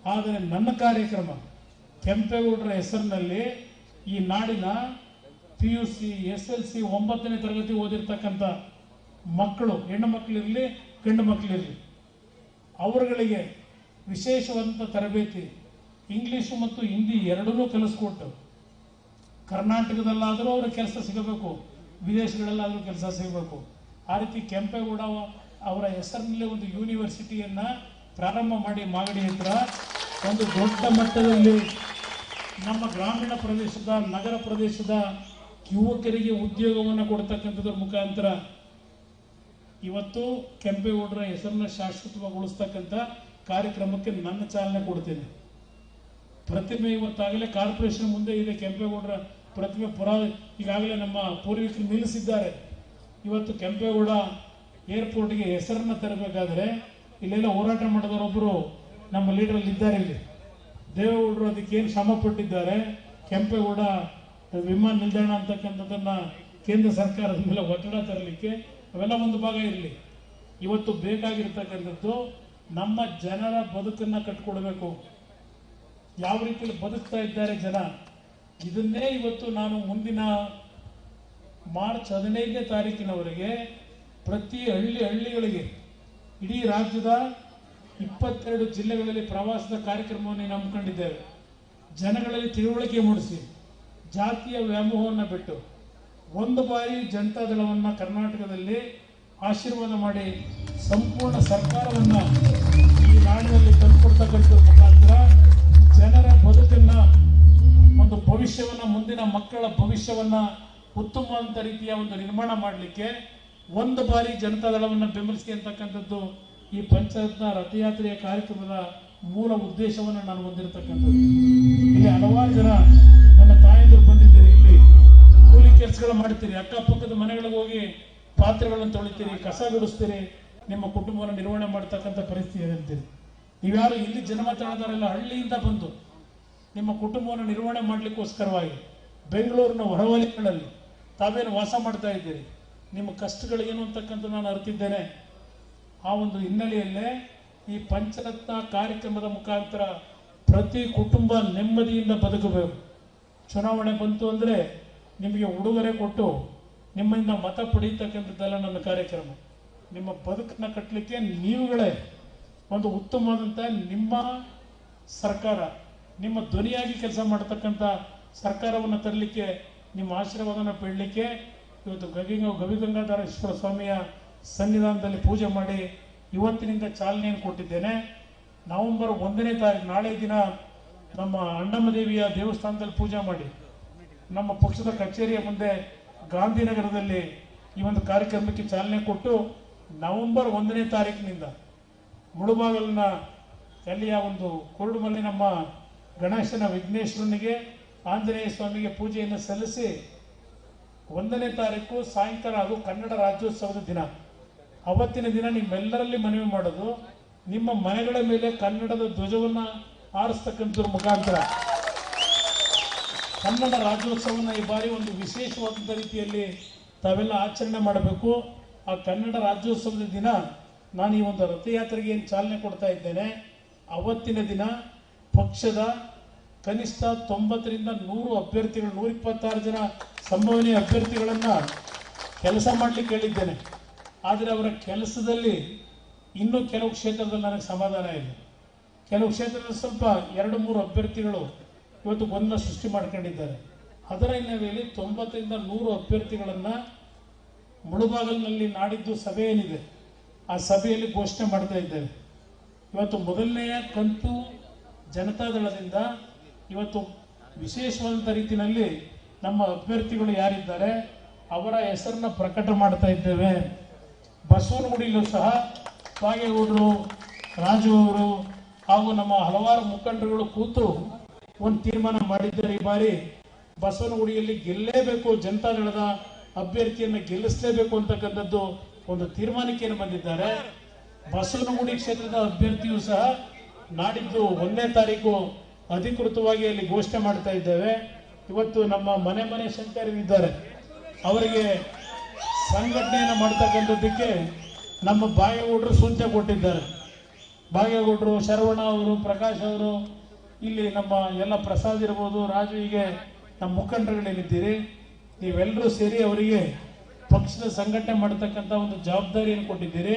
S1: ಆದರೆ ನನ್ನ ಕಾರ್ಯಕ್ರಮ ಕೆಂಪೇಗೌಡರ ಹೆಸರಿನಲ್ಲಿ ಈ ನಾಡಿನ P U C S L C ಒಂಬತ್ತನೇ ತರಗತಿ ಓದಿರ್ತಕ್ಕಂಥ ಮಕ್ಕಳು, ಹೆಣ್ಣು ಮಕ್ಕಳಿರಲಿ ಗಂಡು ಮಕ್ಕಳಿರಲಿ ಅವರುಗಳಿಗೆ ವಿಶೇಷವಾದಂಥ ತರಬೇತಿ, ಇಂಗ್ಲೀಷು ಮತ್ತು ಹಿಂದಿ ಎರಡನ್ನೂ ಕಲಿಸ್ಕೊಟ್ಟು. ಕರ್ನಾಟಕದಲ್ಲಾದರೂ ಅವ್ರ ಕೆಲಸ ಸಿಗಬೇಕು. ವಿದೇಶಗಳಲ್ಲಾದರೂ ಕೆಲಸ ಸಿಗಬೇಕು. ಆ ರೀತಿ ಕೆಂಪೇಗೌಡ ಅವರ ಹೆಸರಿನಲ್ಲೇ ಒಂದು ಯೂನಿವರ್ಸಿಟಿಯನ್ನು ಪ್ರಾರಂಭ ಮಾಡಿ ಮಾಗಡಿ ಹತ್ರ ಒಂದು ದೊಡ್ಡ ಮಟ್ಟದಲ್ಲಿ ನಮ್ಮ ಗ್ರಾಮೀಣ ಪ್ರದೇಶದ, ನಗರ ಪ್ರದೇಶದ ಯುವಕರಿಗೆ ಉದ್ಯೋಗವನ್ನು ಕೊಡ್ತಕ್ಕಂಥದ್ರ ಮುಖಾಂತರ ಇವತ್ತು ಕೆಂಪೇಗೌಡರ ಹೆಸರನ್ನ ಶಾಶ್ವತವಾಗಿಗೊಳಿಸ್ತಕ್ಕಂಥ ಕಾರ್ಯಕ್ರಮಕ್ಕೆ ನನ್ನ ಚಾಲನೆ ಕೊಡ್ತೇನೆ. ಪ್ರತಿಮೆ ಇವತ್ತಾಗಲೇ ಕಾರ್ಪೊರೇಷನ್ ಮುಂದೆ ಇದೆ. ಕೆಂಪೇಗೌಡರ ಪ್ರತಿಮೆ ಪುರಾ ಈಗಾಗಲೇ ನಮ್ಮ ಪೂರ್ವಿಕರು ನಿಲ್ಲಿಸಿದ್ದಾರೆ. ಇವತ್ತು ಕೆಂಪೇಗೌಡ ಏರ್ಪೋರ್ಟ್ಗೆ ಹೆಸರನ್ನ ತರಬೇಕಾದ್ರೆ ಇಲ್ಲೆಲ್ಲ ಹೋರಾಟ ಮಾಡಿದವರೊಬ್ಬರು ನಮ್ಮ ಲೀಡರಲ್ಲಿ ಇದ್ದಾರೆ ಇಲ್ಲಿ. ದೇವೇಗೌಡರು ಅದಕ್ಕೆ ಏನು ಶ್ರಮ ಪಟ್ಟಿದ್ದಾರೆ? ಕೆಂಪೇಗೌಡ ವಿಮಾನ ನಿಲ್ದಾಣ ಅಂತಕ್ಕಂಥದ್ದನ್ನ ಕೇಂದ್ರ ಸರ್ಕಾರದ ಮೇಲೆ ಒತ್ತಡ ತರಲಿಕ್ಕೆ ಅವೆಲ್ಲ ಒಂದು ಭಾಗ ಇರಲಿ. ಇವತ್ತು ಬೇಕಾಗಿರ್ತಕ್ಕಂಥದ್ದು ನಮ್ಮ ಜನರ ಬದುಕನ್ನ ಕಟ್ಕೊಡ್ಬೇಕು. ಯಾವ ರೀತಿಯಲ್ಲಿ ಬದುಕ್ತಾ ಇದ್ದಾರೆ ಜನ? ಇದನ್ನೇ ಇವತ್ತು ನಾನು ಮುಂದಿನ ಮಾರ್ಚ್ ಹದಿನೈದನೇ ತಾರೀಕಿನವರೆಗೆ ಪ್ರತಿ ಹಳ್ಳಿ ಹಳ್ಳಿಗಳಿಗೆ, ಇಡೀ ರಾಜ್ಯದ ಇಪ್ಪತ್ತೆರಡು ಜಿಲ್ಲೆಗಳಲ್ಲಿ ಪ್ರವಾಸದ ಕಾರ್ಯಕ್ರಮವನ್ನು ಹಮ್ಮಿಕೊಂಡಿದ್ದೇವೆ ಜನಗಳಲ್ಲಿ ತಿಳುವಳಿಕೆ ಮೂಡಿಸಿ, ಜಾತಿಯ ವ್ಯಾಮೋಹವನ್ನು ಬಿಟ್ಟು ಒಂದು ಬಾರಿ ಜನತಾದಳವನ್ನು ಕರ್ನಾಟಕದಲ್ಲಿ ಆಶೀರ್ವಾದ ಮಾಡಿ ಸಂಪೂರ್ಣ ಸರ್ಕಾರವನ್ನು ಈ ನಾಡಿನಲ್ಲಿ ತಂದುಕೊಡ್ತಕ್ಕಂಥ ಮುಖಾಂತರ ಜನರ ಬದುಕನ್ನ ಒಂದು ಭವಿಷ್ಯವನ್ನು, ಮುಂದಿನ ಮಕ್ಕಳ ಭವಿಷ್ಯವನ್ನ ಉತ್ತಮವಾದಂಥ ರೀತಿಯ ಒಂದು ನಿರ್ಮಾಣ ಮಾಡಲಿಕ್ಕೆ ಒಂದು ಬಾರಿ ಜನತಾದಳವನ್ನು ಬೆಂಬಲಿಸಿ ಅಂತಕ್ಕಂಥದ್ದು ಈ ಪಂಚಾಯತ್ನ ರಥಯಾತ್ರೆಯ ಕಾರ್ಯಕ್ರಮದ ಮೂಲ ಉದ್ದೇಶವನ್ನು ನಾನು ಹೊಂದಿರತಕ್ಕಂಥದ್ದು. ಇಲ್ಲಿ ಹಲವಾರು ಜನ ನನ್ನ ತಾಯಂದಿರು ಬಂದಿದ್ದೀರಿ. ಇಲ್ಲಿ ಕೂಲಿ ಕೆಲಸಗಳು ಮಾಡ್ತೀರಿ. ಅಕ್ಕಪಕ್ಕದ ಮನೆಗಳಿಗೆ ಹೋಗಿ ಪಾತ್ರೆಗಳನ್ನು ತೊಳಿತೀರಿ, ಕಸ ಬಿಡಿಸ್ತೀರಿ, ನಿಮ್ಮ ಕುಟುಂಬವನ್ನು ನಿರ್ವಹಣೆ ಮಾಡ್ತಕ್ಕಂಥ ಪರಿಸ್ಥಿತಿ ಅಂತೀರಿ. ನೀವ್ಯಾರು ಇಲ್ಲಿ ಜನ್ಮ ತಾಳದಾರಲ್ಲ ಹಳ್ಳಿಯಿಂದ ಬಂದು ನಿಮ್ಮ ಕುಟುಂಬವನ್ನು ನಿರ್ವಹಣೆ ಮಾಡಲಿಕ್ಕೋಸ್ಕರವಾಗಿ ಬೆಂಗಳೂರಿನ ಹೊರವಲಯಗಳಲ್ಲಿ ತಾವೇನು ವಾಸ ಮಾಡ್ತಾ ಇದ್ದೀರಿ? ನಿಮ್ಮ ಕಷ್ಟಗಳೇನು ಅಂತಕ್ಕಂಥ ನಾನು ಅರಿತಿದ್ದೇನೆ. ಆ ಒಂದು ಹಿನ್ನೆಲೆಯಲ್ಲೇ ಈ ಪಂಚರತ್ನ ಕಾರ್ಯಕ್ರಮದ ಮುಖಾಂತರ ಪ್ರತಿ ಕುಟುಂಬ ನೆಮ್ಮದಿಯಿಂದ ಬದುಕಬೇಕು. ಚುನಾವಣೆ ಬಂತು ಅಂದರೆ ನಿಮಗೆ ಉಡುಗೊರೆ ಕೊಟ್ಟು ನಿಮ್ಮಿಂದ ಮತ ಪಡೀತಕ್ಕಂಥದ್ದೆಲ್ಲ ನನ್ನ ಕಾರ್ಯಕ್ರಮ. ನಿಮ್ಮ ಬದುಕನ್ನ ಕಟ್ಟಲಿಕ್ಕೆ ನೀವುಗಳೇ ಒಂದು ಉತ್ತಮವಾದಂಥ ನಿಮ್ಮ ಸರ್ಕಾರ. ನಿಮ್ಮ ಧ್ವನಿಯಾಗಿ ಕೆಲಸ ಮಾಡ್ತಕ್ಕಂಥ ಸರ್ಕಾರವನ್ನು ತರಲಿಕ್ಕೆ, ನಿಮ್ಮ ಆಶೀರ್ವಾದನ ಪಡಲಿಕ್ಕೆ ಇವತ್ತು ಗವಿಗ ಗವಿಗಂಗಾಧರೇಶ್ವರ ಸ್ವಾಮಿಯ ಸನ್ನಿಧಾನದಲ್ಲಿ ಪೂಜೆ ಮಾಡಿ ಇವತ್ತಿನಿಂದ ಚಾಲನೆಯನ್ನು ಕೊಟ್ಟಿದ್ದೇನೆ. ನವೆಂಬರ್ ಒಂದನೇ ತಾರೀಕು, ನಾಳೆ ದಿನ ನಮ್ಮ ಅಣ್ಣಮ್ಮ ದೇವಿಯ ದೇವಸ್ಥಾನದಲ್ಲಿ ಪೂಜೆ ಮಾಡಿ. ನಮ್ಮ ಪಕ್ಷದ ಕಚೇರಿಯ ಮುಂದೆ ಗಾಂಧಿನಗರದಲ್ಲಿ ಈ ಒಂದು ಕಾರ್ಯಕ್ರಮಕ್ಕೆ ಚಾಲನೆ ಕೊಟ್ಟು ನವೆಂಬರ್ ಒಂದನೇ ತಾರೀಕಿನಿಂದ ಮುಳುಬಾಗಲಿನ ಅಲ್ಲಿಯ ಒಂದು ಕುರುಡುಮಲ್ಲಿ ನಮ್ಮ ಗಣೇಶನ ವಿಘ್ನೇಶ್ವರನಿಗೆ ಆಂಜನೇಯ ಸ್ವಾಮಿಗೆ ಪೂಜೆಯನ್ನು ಸಲ್ಲಿಸಿ ಒಂದನೇ ತಾರೀಕು ಸಾಯಂಕಾಲ ಅದು ಕನ್ನಡ ರಾಜ್ಯೋತ್ಸವದ ದಿನ. ಅವತ್ತಿನ ದಿನ ನಿಮ್ಮೆಲ್ಲರಲ್ಲಿ ಮನವಿ ಮಾಡೋದು, ನಿಮ್ಮ ಮನೆಗಳ ಮೇಲೆ ಕನ್ನಡದ ಧ್ವಜವನ್ನು ಆರಿಸ್ತಕ್ಕಂಥವ್ರ ಮುಖಾಂತರ. ಕನ್ನಡ ರಾಜ್ಯೋತ್ಸವನ ಈ ಬಾರಿ ಒಂದು ವಿಶೇಷವಾದಂಥ ರೀತಿಯಲ್ಲಿ ತಾವೆಲ್ಲ ಆಚರಣೆ ಮಾಡಬೇಕು. ಆ ಕನ್ನಡ ರಾಜ್ಯೋತ್ಸವದ ದಿನ ನಾನು ಈ ಒಂದು ರಥಯಾತ್ರೆಗೆ ಏನು ಚಾಲನೆ ಕೊಡ್ತಾ ಇದ್ದೇನೆ, ಅವತ್ತಿನ ದಿನ ಪಕ್ಷದ ಕನಿಷ್ಠ ತೊಂಬತ್ತರಿಂದ ನೂರು ಅಭ್ಯರ್ಥಿಗಳು ನೂರ ಇಪ್ಪತ್ತಾರು ಜನ ಸಂಭವನೀಯ ಅಭ್ಯರ್ಥಿಗಳನ್ನು ಕೆಲಸ ಮಾಡಲಿಕ್ಕೆ ಹೇಳಿದ್ದೇನೆ. ಆದರೆ ಅವರ ಕೆಲಸದಲ್ಲಿ ಇನ್ನೂ ಕೆಲವು ಕ್ಷೇತ್ರದಲ್ಲಿ ನನಗೆ ಸಮಾಧಾನ ಇದೆ ಕೆಲವು ಕ್ಷೇತ್ರದಲ್ಲಿ ಸ್ವಲ್ಪ ಎರಡು, ಮೂರು ಅಭ್ಯರ್ಥಿಗಳು ಇವತ್ತು ಗೊಂದಲ ಸೃಷ್ಟಿ ಮಾಡ್ಕೊಂಡಿದ್ದಾರೆ. ಅದರ ಹಿನ್ನೆಲೆಯಲ್ಲಿ ತೊಂಬತ್ತರಿಂದ ನೂರು ಅಭ್ಯರ್ಥಿಗಳನ್ನು ಮುಳುಬಾಗಲಿನಲ್ಲಿ ನಾಡಿದ್ದು ಸಭೆ ಏನಿದೆ, ಆ ಸಭೆಯಲ್ಲಿ ಘೋಷಣೆ ಮಾಡ್ತಾ ಇದ್ದೇವೆ ಇವತ್ತು ಮೊದಲನೆಯ ಕಂತು ಜನತಾದಳದಿಂದ ಇವತ್ತು ವಿಶೇಷವಾದಂಥ ರೀತಿಯಲ್ಲಿ ನಮ್ಮ ಅಭ್ಯರ್ಥಿಗಳು ಯಾರಿದ್ದಾರೆ, ಅವರ ಹೆಸರನ್ನ ಪ್ರಕಟ ಮಾಡ್ತಾ ಇದ್ದೇವೆ. ಬಸವನಗುಡಿಯಲ್ಲೂ ಸಹ ಬಾಗೇಗೌಡರು, ರಾಜು ಅವರು ಹಾಗೂ ನಮ್ಮ ಹಲವಾರು ಮುಖಂಡರುಗಳು ಕೂತು ಒಂದು ತೀರ್ಮಾನ ಮಾಡಿದ್ದಾರೆ. ಈ ಬಾರಿ ಬಸವನಗುಡಿಯಲ್ಲಿ ಗೆಲ್ಲೇಬೇಕು, ಜನತಾದಳದ ಅಭ್ಯರ್ಥಿಯನ್ನು ಗೆಲ್ಲಿಸಲೇಬೇಕು ಅಂತಕ್ಕಂಥದ್ದು ಒಂದು ತೀರ್ಮಾನಕ್ಕೆ ಬಂದಿದ್ದಾರೆ. ಬಸವನಗುಡಿ ಕ್ಷೇತ್ರದ ಅಭ್ಯರ್ಥಿಯೂ ಸಹ ನಾಡಿದ್ದು ಒಂದನೇ ತಾರೀಕು ಅಧಿಕೃತವಾಗಿ ಅಲ್ಲಿ ಘೋಷಣೆ ಮಾಡ್ತಾ ಇದ್ದೇವೆ. ಇವತ್ತು ನಮ್ಮ ಮನೆ ಮನೆ ಶಂಕರಿದ್ದಾರೆ ಅವರಿಗೆ ಸಂಘಟನೆಯನ್ನು ಮಾಡ್ತಕ್ಕಂಥದ್ದಕ್ಕೆ ನಮ್ಮ ಬಾಗೇಗೌಡರು ಸೂಚನೆ ಕೊಟ್ಟಿದ್ದಾರೆ. ಬಾಗೇಗೌಡರು ಶರವಣ ಅವರು, ಪ್ರಕಾಶ್ ಅವರು, ಇಲ್ಲಿ ನಮ್ಮ ಎಲ್ಲ ಪ್ರಸಾದ್ ಇರ್ಬೋದು, ರಾಜು ಹೀಗೆ ನಮ್ಮ ಮುಖಂಡರುಗಳೇನಿದ್ದೀರಿ? ನೀವೆಲ್ಲರೂ ಸೇರಿ ಅವರಿಗೆ ಪಕ್ಷದ ಸಂಘಟನೆ ಮಾಡತಕ್ಕಂಥ ಒಂದು ಜವಾಬ್ದಾರಿಯನ್ನು ಕೊಟ್ಟಿದ್ದೀರಿ.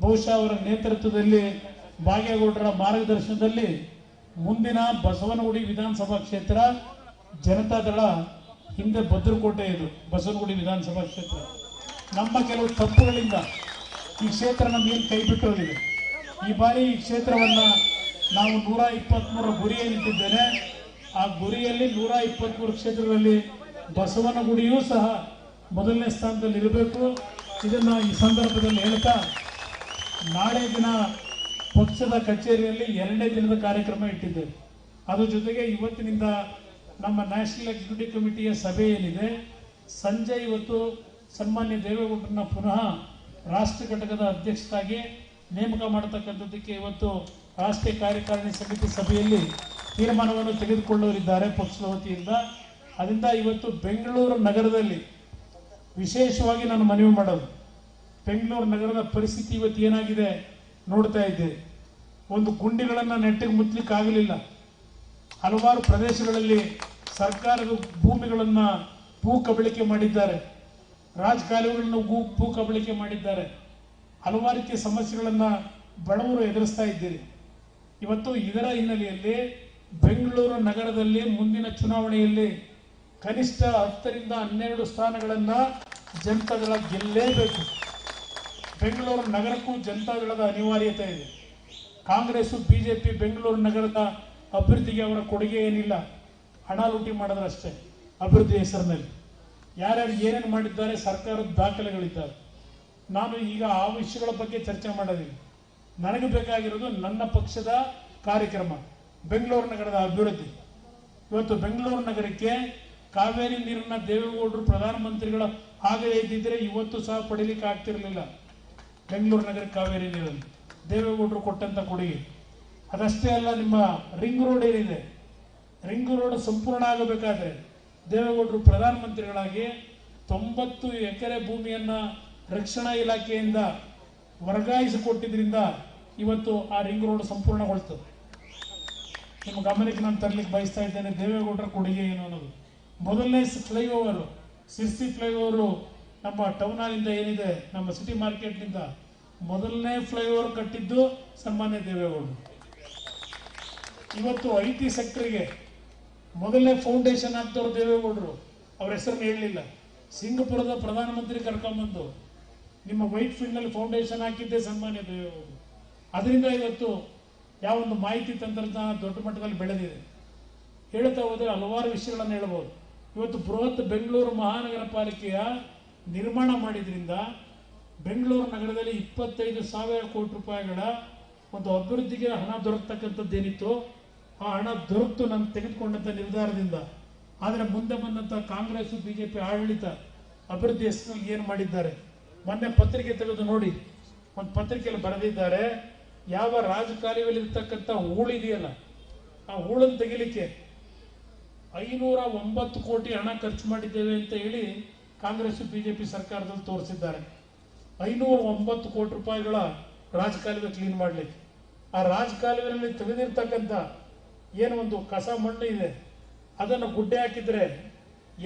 S1: ಬಹುಶಃ ಅವರ ನೇತೃತ್ವದಲ್ಲಿ ಬಾಗೇಗೌಡರ ಮಾರ್ಗದರ್ಶನದಲ್ಲಿ ಮುಂದಿನ ಬಸವನಗುಡಿ ವಿಧಾನಸಭಾ ಕ್ಷೇತ್ರ ಜನತಾದಳ ಹಿಂದೆ ಭದ್ರಕೋಟೆ ಇದು, ಬಸವನಗುಡಿ ವಿಧಾನಸಭಾ ಕ್ಷೇತ್ರ. ನಮ್ಮ ಕೆಲವು ತಪ್ಪುಗಳಿಂದ ಈ ಕ್ಷೇತ್ರ ನಮಗೇನು ಕೈ ಬಿಟ್ಟು ಈ ಬಾರಿ ಈ ಕ್ಷೇತ್ರವನ್ನು ನಾವು ನೂರ ಇಪ್ಪತ್ಮೂರ ಗುರಿ ಏನಿಟ್ಟಿದ್ದೇನೆ ಆ ಗುರಿಯಲ್ಲಿ ನೂರ ಇಪ್ಪತ್ಮೂರು ಕ್ಷೇತ್ರಗಳಲ್ಲಿ ಬಸವನಗುಡಿಯೂ ಸಹ ಮೊದಲನೇ ಸ್ಥಾನದಲ್ಲಿ ಇರಬೇಕು ಇದನ್ನು ಈ ಸಂದರ್ಭದಲ್ಲಿ ಹೇಳ್ತಾ ನಾಳೆ ದಿನ ಪಕ್ಷದ ಕಚೇರಿಯಲ್ಲಿ ಎರಡನೇ ದಿನದ ಕಾರ್ಯಕ್ರಮ ಇಟ್ಟಿದ್ದೇವೆ ಅದ್ರ ಜೊತೆಗೆ ಇವತ್ತಿನಿಂದ ನಮ್ಮ ನ್ಯಾಷನಲ್ ಎಕ್ಸಿಕ್ಯೂಟಿವ್ ಕಮಿಟಿಯ ಸಭೆ ಏನಿದೆ ಸಂಜೆ ಇವತ್ತು ಸನ್ಮಾನ್ಯ ದೇವೇಗೌಡರನ್ನ ಪುನಃ ರಾಷ್ಟ್ರ ಘಟಕದ ಅಧ್ಯಕ್ಷರಾಗಿ ನೇಮಕ ಮಾಡತಕ್ಕಂಥದ್ದಕ್ಕೆ ಇವತ್ತು ರಾಷ್ಟ್ರೀಯ ಕಾರ್ಯಕಾರಿಣಿ ಸಮಿತಿ ಸಭೆಯಲ್ಲಿ ತೀರ್ಮಾನವನ್ನು ತೆಗೆದುಕೊಳ್ಳೋರಿದ್ದಾರೆ ಪಕ್ಷದ ವತಿಯಿಂದ. ಅದರಿಂದ ಇವತ್ತು ಬೆಂಗಳೂರು ನಗರದಲ್ಲಿ ವಿಶೇಷವಾಗಿ ನಾನು ಮನವಿ ಮಾಡೋದು. ಬೆಂಗಳೂರು ನಗರದ ಪರಿಸ್ಥಿತಿ ಇವತ್ತು ಏನಾಗಿದೆ ನೋಡ್ತಾ ಇದ್ದೇವೆ ಒಂದು ಗುಂಡಿಗಳನ್ನು ನೆಟ್ಟಿಗೆ ಮುಚ್ಚಲಿಕ್ಕೆ ಆಗಲಿಲ್ಲ ಹಲವಾರು ಪ್ರದೇಶಗಳಲ್ಲಿ ಸರ್ಕಾರದ ಭೂಮಿಗಳನ್ನು ಭೂ ಕಬಳಿಕೆ ಮಾಡಿದ್ದಾರೆ. ರಾಜಕಾಲುವೆಗಳನ್ನು ಭೂ ಭೂ ಕಬಳಿಕೆ ಮಾಡಿದ್ದಾರೆ. ಹಲವಾರು ರೀತಿಯ ಸಮಸ್ಯೆಗಳನ್ನು ಬಡವರು ಎದುರಿಸ್ತಾ ಇದ್ದೀರಿ. ಇವತ್ತು ಇದರ ಹಿನ್ನೆಲೆಯಲ್ಲಿ ಬೆಂಗಳೂರು ನಗರದಲ್ಲಿ ಮುಂದಿನ ಚುನಾವಣೆಯಲ್ಲಿ ಕನಿಷ್ಠ ಹತ್ತರಿಂದ ಹನ್ನೆರಡು ಸ್ಥಾನಗಳನ್ನು ಜನತಾದಳ ಗೆಲ್ಲೇಬೇಕು. ಬೆಂಗಳೂರು ನಗರಕ್ಕೂ ಜನತಾದಳದ ಅನಿವಾರ್ಯತೆ ಇದೆ. ಕಾಂಗ್ರೆಸ್ ಬಿಜೆಪಿ, ಬೆಂಗಳೂರು ನಗರದ ಅಭಿವೃದ್ಧಿಗೆ ಅವರ ಕೊಡುಗೆ ಏನಿಲ್ಲ. ಹಣ ಲೂಟಿ ಮಾಡಿದ್ರಷ್ಟೇ, ಅಭಿವೃದ್ಧಿ ಹೆಸರಿನಲ್ಲಿ. ಯಾರ್ಯಾರು ಏನೇನು ಮಾಡಿದ್ದಾರೆ, ಸರ್ಕಾರದ ದಾಖಲೆಗಳಿದ್ದಾರೆ ನಾನು ಈಗ ಆ ವಿಷಯಗಳ ಬಗ್ಗೆ ಚರ್ಚೆ ಮಾಡೋದಿಲ್ಲ. ನನಗೆ ಬೇಕಾಗಿರೋದು ನನ್ನ ಪಕ್ಷದ ಕಾರ್ಯಕ್ರಮ, ಬೆಂಗಳೂರು ನಗರದ ಅಭಿವೃದ್ಧಿ. ಇವತ್ತು ಬೆಂಗಳೂರು ನಗರಕ್ಕೆ ಕಾವೇರಿ ನೀರನ್ನ ದೇವೇಗೌಡರು, ಪ್ರಧಾನಮಂತ್ರಿಗಳ ಆಗಲೇ ಇದ್ದಿದ್ರೆ ಇವತ್ತು ಸಹ ಪಡೀಲಿಕ್ಕೆ ಆಗ್ತಿರಲಿಲ್ಲ. ಬೆಂಗಳೂರು ನಗರ ಕಾವೇರಿ ನೀರನ್ನು. ದೇವೇಗೌಡರು ಕೊಟ್ಟಂತ ಕೊಡುಗೆ ಅದಷ್ಟೇ ಅಲ್ಲ, ನಿಮ್ಮ ರಿಂಗ್ ರೋಡ್ ಏನಿದೆ? ರಿಂಗ್ ರೋಡ್ ಸಂಪೂರ್ಣ ಆಗಬೇಕಾದ್ರೆ ದೇವೇಗೌಡರು ಪ್ರಧಾನಮಂತ್ರಿಗಳಾಗಿ ತೊಂಬತ್ತು ಎಕರೆ ಭೂಮಿಯನ್ನು ರಕ್ಷಣಾ ಇಲಾಖೆಯಿಂದ ವರ್ಗಾಯಿಸಿಕೊಟ್ಟಿದ್ರಿಂದ ಇವತ್ತು ಆ ರಿಂಗ್ ರೋಡ್ ಸಂಪೂರ್ಣಗೊಳ್ತದೆ. ನಿಮ್ಮ ಗಮನಕ್ಕೆ ನಾನು ತರಲಿಕ್ಕೆ ಬಯಸ್ತಾ ಇದ್ದೇನೆ, ದೇವೇಗೌಡರ ಕೊಡುಗೆ ಏನು ಅನ್ನೋದು. ಮೊದಲನೇ ಫ್ಲೈಓವರ್ ಸಿರ್ಸಿ ಫ್ಲೈಓವರು ನಮ್ಮ ಟೌನ್ ಹಾಲಿಂದ ಏನಿದೆ, ನಮ್ಮ ಸಿಟಿ ಮಾರ್ಕೆಟ್ನಿಂದ ಮೊದಲನೇ ಫ್ಲೈಓವರ್ ಕಟ್ಟಿದ್ದು ಸನ್ಮಾನ್ಯ ದೇವೇಗೌಡರು. ಇವತ್ತು ಐ ಟಿ ಸೆಕ್ಟರ್ಗೆ ಮೊದಲನೇ ಫೌಂಡೇಶನ್ ಹಾಕ್ದವ್ರು ದೇವೇಗೌಡರು. ಅವ್ರ ಹೆಸರು ಹೇಳಲಿಲ್ಲ. ಸಿಂಗಪುರದ ಪ್ರಧಾನಮಂತ್ರಿ ಕರ್ಕೊಂಬಂದು ನಿಮ್ಮ ವೈಟ್ ಫೀಲ್ಡ್ನಲ್ಲಿ ಫೌಂಡೇಶನ್ ಹಾಕಿದ್ದೆ ಸನ್ಮಾನ್ಯ ದೇವೇಗೌಡರು. ಅದರಿಂದ ಇವತ್ತು ಯಾವ ಒಂದು ಮಾಹಿತಿ ತಂತ್ರಜ್ಞಾನ ದೊಡ್ಡ ಮಟ್ಟದಲ್ಲಿ ಬೆಳೆದಿದೆ. ಹೇಳ್ತಾ ಹೋದರೆ ಹಲವಾರು ವಿಷಯಗಳನ್ನು ಹೇಳ್ಬೋದು. ಇವತ್ತು ಬೃಹತ್ ಬೆಂಗಳೂರು ಮಹಾನಗರ ಪಾಲಿಕೆಯ ನಿರ್ಮಾಣ ಮಾಡಿದ್ರಿಂದ ಬೆಂಗಳೂರು ನಗರದಲ್ಲಿ ಇಪ್ಪತ್ತೈದು ಸಾವಿರ ಕೋಟಿ ರೂಪಾಯಿಗಳ ಒಂದು ಅಭಿವೃದ್ಧಿಗೆ ಹಣ ದೊರಕತಕ್ಕಂಥದ್ದೇನಿತ್ತು, ಆ ಹಣ ದೊರಕತು ನಾನು ತೆಗೆದುಕೊಂಡಂಥ ನಿರ್ಧಾರದಿಂದ. ಆದರೆ ಮುಂದೆ ಬಂದಂಥ ಕಾಂಗ್ರೆಸ್, ಬಿಜೆಪಿ ಆಡಳಿತ ಅಭಿವೃದ್ಧಿ ಹೆಸರಲ್ಲಿ ಏನು ಮಾಡಿದ್ದಾರೆ? ಮೊನ್ನೆ ಪತ್ರಿಕೆ ತೆಗೆದು ನೋಡಿ, ಒಂದು ಪತ್ರಿಕೆಯಲ್ಲಿ ಬರೆದಿದ್ದಾರೆ, ಯಾವ ರಾಜಕಾರಿಯಲ್ಲಿರ್ತಕ್ಕಂಥ ಹೂಳಿದೆಯಲ್ಲ ಆ ಹೂಳನ್ನು ತೆಗಿಲಿಕ್ಕೆ ಐನೂರ ಒಂಬತ್ತು ಕೋಟಿ ಹಣ ಖರ್ಚು ಮಾಡಿದ್ದೇವೆ ಅಂತ ಹೇಳಿ ಕಾಂಗ್ರೆಸ್, ಬಿಜೆಪಿ ಸರ್ಕಾರದಲ್ಲಿ ತೋರಿಸಿದ್ದಾರೆ. ಐನೂರ ಒಂಬತ್ತು ಕೋಟಿ ರೂಪಾಯಿಗಳ ರಾಜಕಾಲುವೆ ಕ್ಲೀನ್ ಮಾಡಲಿಕ್ಕೆ. ಆ ರಾಜಕಾಲುವೆಯಲ್ಲಿ ತೆಗೆದಿರ್ತಕ್ಕಂಥ ಏನು ಒಂದು ಕಸ ಮಣ್ಣು ಇದೆ, ಅದನ್ನು ಗುಡ್ಡೆ ಹಾಕಿದ್ರೆ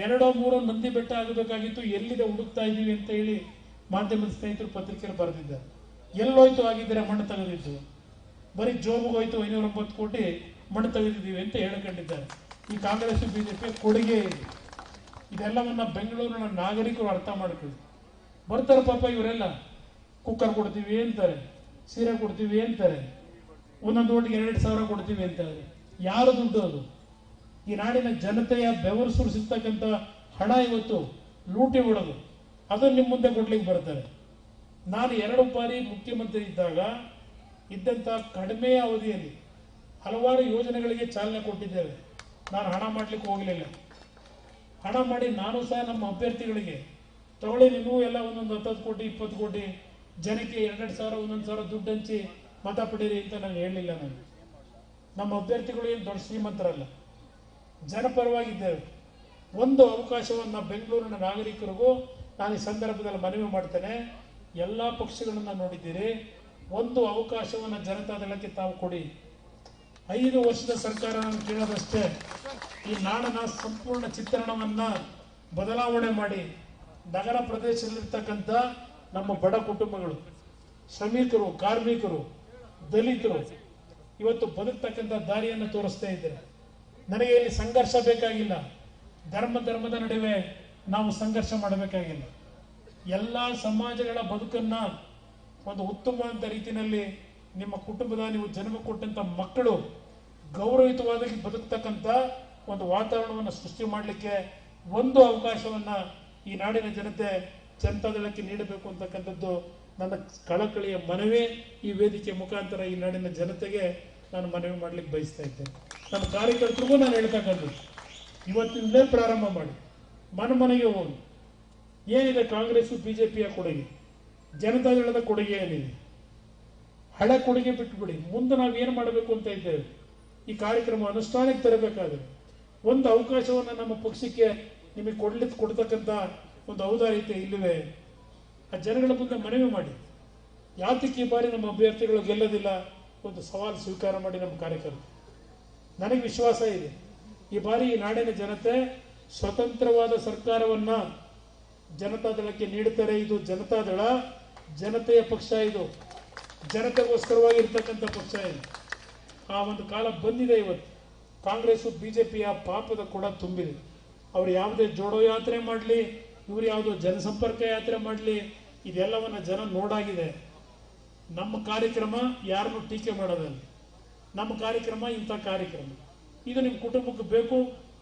S1: ಎರಡೋ ಮೂರೋ ನಂದಿ ಬೆಟ್ಟ ಆಗಬೇಕಾಗಿತ್ತು, ಎಲ್ಲಿದೆ ಹುಡುಕ್ತಾ ಇದ್ದೀವಿ ಅಂತ ಹೇಳಿ ಮಾಧ್ಯಮದ ಸ್ನೇಹಿತರು ಪತ್ರಿಕೆಯಲ್ಲಿ ಬರೆದಿದ್ದಾರೆ. ಎಲ್ಲೋಯ್ತು ಆಗಿದ್ರೆ ಮಣ್ಣು ತೆಗೆದಿದ್ದು. ಬರೀ ಜೋಬಿಗೆ ಹೋಯ್ತು ಐನೂರ ಒಂಬತ್ತು ಕೋಟಿ ಮಣ್ಣು ತೆಗೆದಿದ್ದೀವಿ ಅಂತ ಹೇಳ್ಕೊಂಡಿದ್ದಾರೆ. ಈ ಕಾಂಗ್ರೆಸ್, ಬಿಜೆಪಿ ಕೊಡುಗೆ ಇದೆ. ಇದೆಲ್ಲವನ್ನ ಬೆಂಗಳೂರಿನ ನಾಗರಿಕರು ಅರ್ಥ ಮಾಡ್ಕೊಳ್ಳಿ. ಬರ್ತಾರೆ ಪಾಪ ಇವರೆಲ್ಲ. ಕುಕ್ಕರ್ ಕೊಡ್ತೀವಿ ಅಂತಾರೆ, ಸೀರೆ ಕೊಡ್ತೀವಿ ಅಂತಾರೆ. ಒಂದೊಂದು ಓಟಿಗೆ ಎರಡು ಸಾವಿರ ಕೊಡ್ತೀವಿ ಅಂತಾರೆ. ಯಾರು ದುಡ್ಡು ಅದು? ಈ ನಾಡಿನ ಜನತೆಯ ಬೆವರು ಸುರಿಸಿರ್ತಕ್ಕಂಥ ಹಣ ಇವತ್ತು ಲೂಟಿ ಬಿಡೋದು ಅದನ್ನು ನಿಮ್ಮ ಮುಂದೆ ಕೊಡ್ಲಿಕ್ಕೆ ಬರ್ತಾರೆ. ನಾನು ಎರಡು ಬಾರಿ ಮುಖ್ಯಮಂತ್ರಿ ಇದ್ದಾಗ ಇದ್ದಂಥ ಕಡಿಮೆ ಅವಧಿಯಲ್ಲಿ ಹಲವಾರು ಯೋಜನೆಗಳಿಗೆ ಚಾಲನೆ ಕೊಟ್ಟಿದ್ದೇವೆ. ನಾನು ಹಣ ಮಾಡಲಿಕ್ಕೆ ಹೋಗಲಿಲ್ಲ. ಹಣ ಮಾಡಿ ನಾನು ಸಹ ನಮ್ಮ ಅಭ್ಯರ್ಥಿಗಳಿಗೆ ತಗೊಳ್ಳಿ ನೀವು ಎಲ್ಲ ಒಂದೊಂದು ಹತ್ತತ್ತು ಕೋಟಿ, ಇಪ್ಪತ್ತು ಕೋಟಿ, ಜನಕ್ಕೆ ಎರಡೆರಡು ಸಾವಿರ, ಒಂದೊಂದು ಸಾವಿರ ದುಡ್ಡು ಹಂಚಿ ಮತ ಪಡೀರಿ ಅಂತ ನಾನು ಹೇಳಲಿಲ್ಲ ನಾನು. ನಮ್ಮ ಅಭ್ಯರ್ಥಿಗಳು ಏನು ದೊಡ್ಡ ಶ್ರೀಮಂತರಲ್ಲ, ಜನಪರವಾಗಿದ್ದೇವೆ. ಒಂದು ಅವಕಾಶವನ್ನು ಬೆಂಗಳೂರಿನ ನಾಗರಿಕರಿಗೂ ನಾನು ಈ ಸಂದರ್ಭದಲ್ಲಿ ಮನವಿ ಮಾಡ್ತೇನೆ. ಎಲ್ಲ ಪಕ್ಷಗಳನ್ನು ನೋಡಿದ್ದೀರಿ. ಒಂದು ಅವಕಾಶವನ್ನು ಜನತಾದಳಕ್ಕೆ ತಾವು ಕೊಡಿ. ಐದು ವರ್ಷದ ಸರ್ಕಾರ ನಾನು ಕೇಳೋದಷ್ಟೇ. ಈ ನಾಡನ ಸಂಪೂರ್ಣ ಚಿತ್ರಣವನ್ನು ಬದಲಾವಣೆ ಮಾಡಿ. ನಗರ ಪ್ರದೇಶದಲ್ಲಿರ್ತಕ್ಕಂಥ ನಮ್ಮ ಬಡ ಕುಟುಂಬಗಳು, ಶ್ರಮಿಕರು, ಕಾರ್ಮಿಕರು, ದಲಿತರು, ಇವತ್ತು ಬದುಕ್ತಕ್ಕಂಥ ದಾರಿಯನ್ನು ತೋರಿಸ್ತಾ ಇದ್ದಾರೆ. ನನಗೆ ಇಲ್ಲಿ ಸಂಘರ್ಷ ಬೇಕಾಗಿಲ್ಲ. ಧರ್ಮ, ಧರ್ಮದ ನಡುವೆ ನಾವು ಸಂಘರ್ಷ ಮಾಡಬೇಕಾಗಿಲ್ಲ. ಎಲ್ಲ ಸಮಾಜಗಳ ಬದುಕನ್ನ ಒಂದು ಉತ್ತಮವಾದ ರೀತಿಯಲ್ಲಿ ನಿಮ್ಮ ಕುಟುಂಬದ ನೀವು ಜನ್ಮ ಕೊಟ್ಟಂತ ಮಕ್ಕಳು ಗೌರವಿತವಾಗಿ ಬದುಕ್ತಕ್ಕಂಥ ಒಂದು ವಾತಾವರಣವನ್ನು ಸೃಷ್ಟಿ ಮಾಡಲಿಕ್ಕೆ ಒಂದು ಅವಕಾಶವನ್ನ ಈ ನಾಡಿನ ಜನತೆ ಜನತಾದಳಕ್ಕೆ ನೀಡಬೇಕು ಅಂತಕ್ಕಂಥದ್ದು ನನ್ನ ಕಳಕಳಿಯ ಮನವಿ ಈ ವೇದಿಕೆ ಮುಖಾಂತರ ಈ ನಾಡಿನ ಜನತೆಗೆ ನಾನು ಮನವಿ ಮಾಡ್ಲಿಕ್ಕೆ ಬಯಸ್ತಾ ಇದ್ದೇನೆ. ನಮ್ಮ ಕಾರ್ಯಕರ್ತರಿಗೂ ನಾನು ಹೇಳ್ತಕ್ಕಂಥದ್ದು ಇವತ್ತಿಂದಲೇ ಪ್ರಾರಂಭ ಮಾಡಿ, ಮನ ಮನೆಗೆ ಹೋಗಿ. ಏನಿದೆ ಕಾಂಗ್ರೆಸ್ ಪಿಯ ಕೊಡುಗೆ, ಜನತಾದಳದ ಕೊಡುಗೆ ಏನಿದೆ? ಹಳೆ ಕೊಡುಗೆ ಬಿಟ್ಟುಬಿಡಿ ಮುಂದೆ ನಾವು ಏನು ಮಾಡಬೇಕು ಅಂತ ಇದ್ದೇವೆ? ಈ ಕಾರ್ಯಕ್ರಮ ಅನುಷ್ಠಾನಕ್ಕೆ ತರಬೇಕಾದ್ರೆ, ಒಂದು ಅವಕಾಶವನ್ನು ನಮ್ಮ ಪಕ್ಷಕ್ಕೆ ನಿಮಗೆ ಕೊಡ್ಲಿಕ್ಕೆ ಕೊಡ್ತಕ್ಕಂಥ ಒಂದು ಔದಾರ್ಯತೆ ಇಲ್ಲವೇ ಆ ಜನಗಳ ಮುಂದೆ ಮನವಿ ಮಾಡಿ. ಯಾತಕ್ಕೆ ಈ ಬಾರಿ ನಮ್ಮ ಅಭ್ಯರ್ಥಿಗಳು ಗೆಲ್ಲೋದಿಲ್ಲ? ಒಂದು ಸವಾಲು ಸ್ವೀಕಾರ ಮಾಡಿ ನಮ್ಮ ಕಾರ್ಯಕರ್ತರು. ನನಗೆ ವಿಶ್ವಾಸ ಇದೆ. ಈ ಬಾರಿ ಈ ನಾಡಿನ ಜನತೆ ಸ್ವತಂತ್ರವಾದ ಸರ್ಕಾರವನ್ನ ಜನತಾದಳಕ್ಕೆ ನೀಡುತ್ತಾರೆ. ಇದು ಜನತಾದಳ ಜನತೆಯ ಪಕ್ಷ ಇದು. ಜನತೆಗೋಸ್ಕರವಾಗಿ ಇರ್ತಕ್ಕಂಥ ಪಕ್ಷ ಇದು. ಆ ಒಂದು ಕಾಲ ಬಂದಿದೆ ಇವತ್ತು. ಕಾಂಗ್ರೆಸ್ ಪಿಯ ಪಾಪದ ಕೂಡ ತುಂಬಿದೆ. ಅವ್ರು ಯಾವುದೇ ಜೋಡೋ ಯಾತ್ರೆ ಮಾಡಲಿ, ಇವ್ರು ಯಾವುದೋ ಜನಸಂಪರ್ಕ ಯಾತ್ರೆ ಮಾಡಲಿ, ಇದೆಲ್ಲವನ್ನ ಜನ ನೋಡಾಗಿದೆ. ನಮ್ಮ ಕಾರ್ಯಕ್ರಮ ಯಾರನ್ನು ಟೀಕೆ ಮಾಡೋದಲ್ಲ. ನಮ್ಮ ಕಾರ್ಯಕ್ರಮ ಇಂಥ ಕಾರ್ಯಕ್ರಮ. ಇದು ನಿಮ್ಮ ಕುಟುಂಬಕ್ಕೆ ಬೇಕು,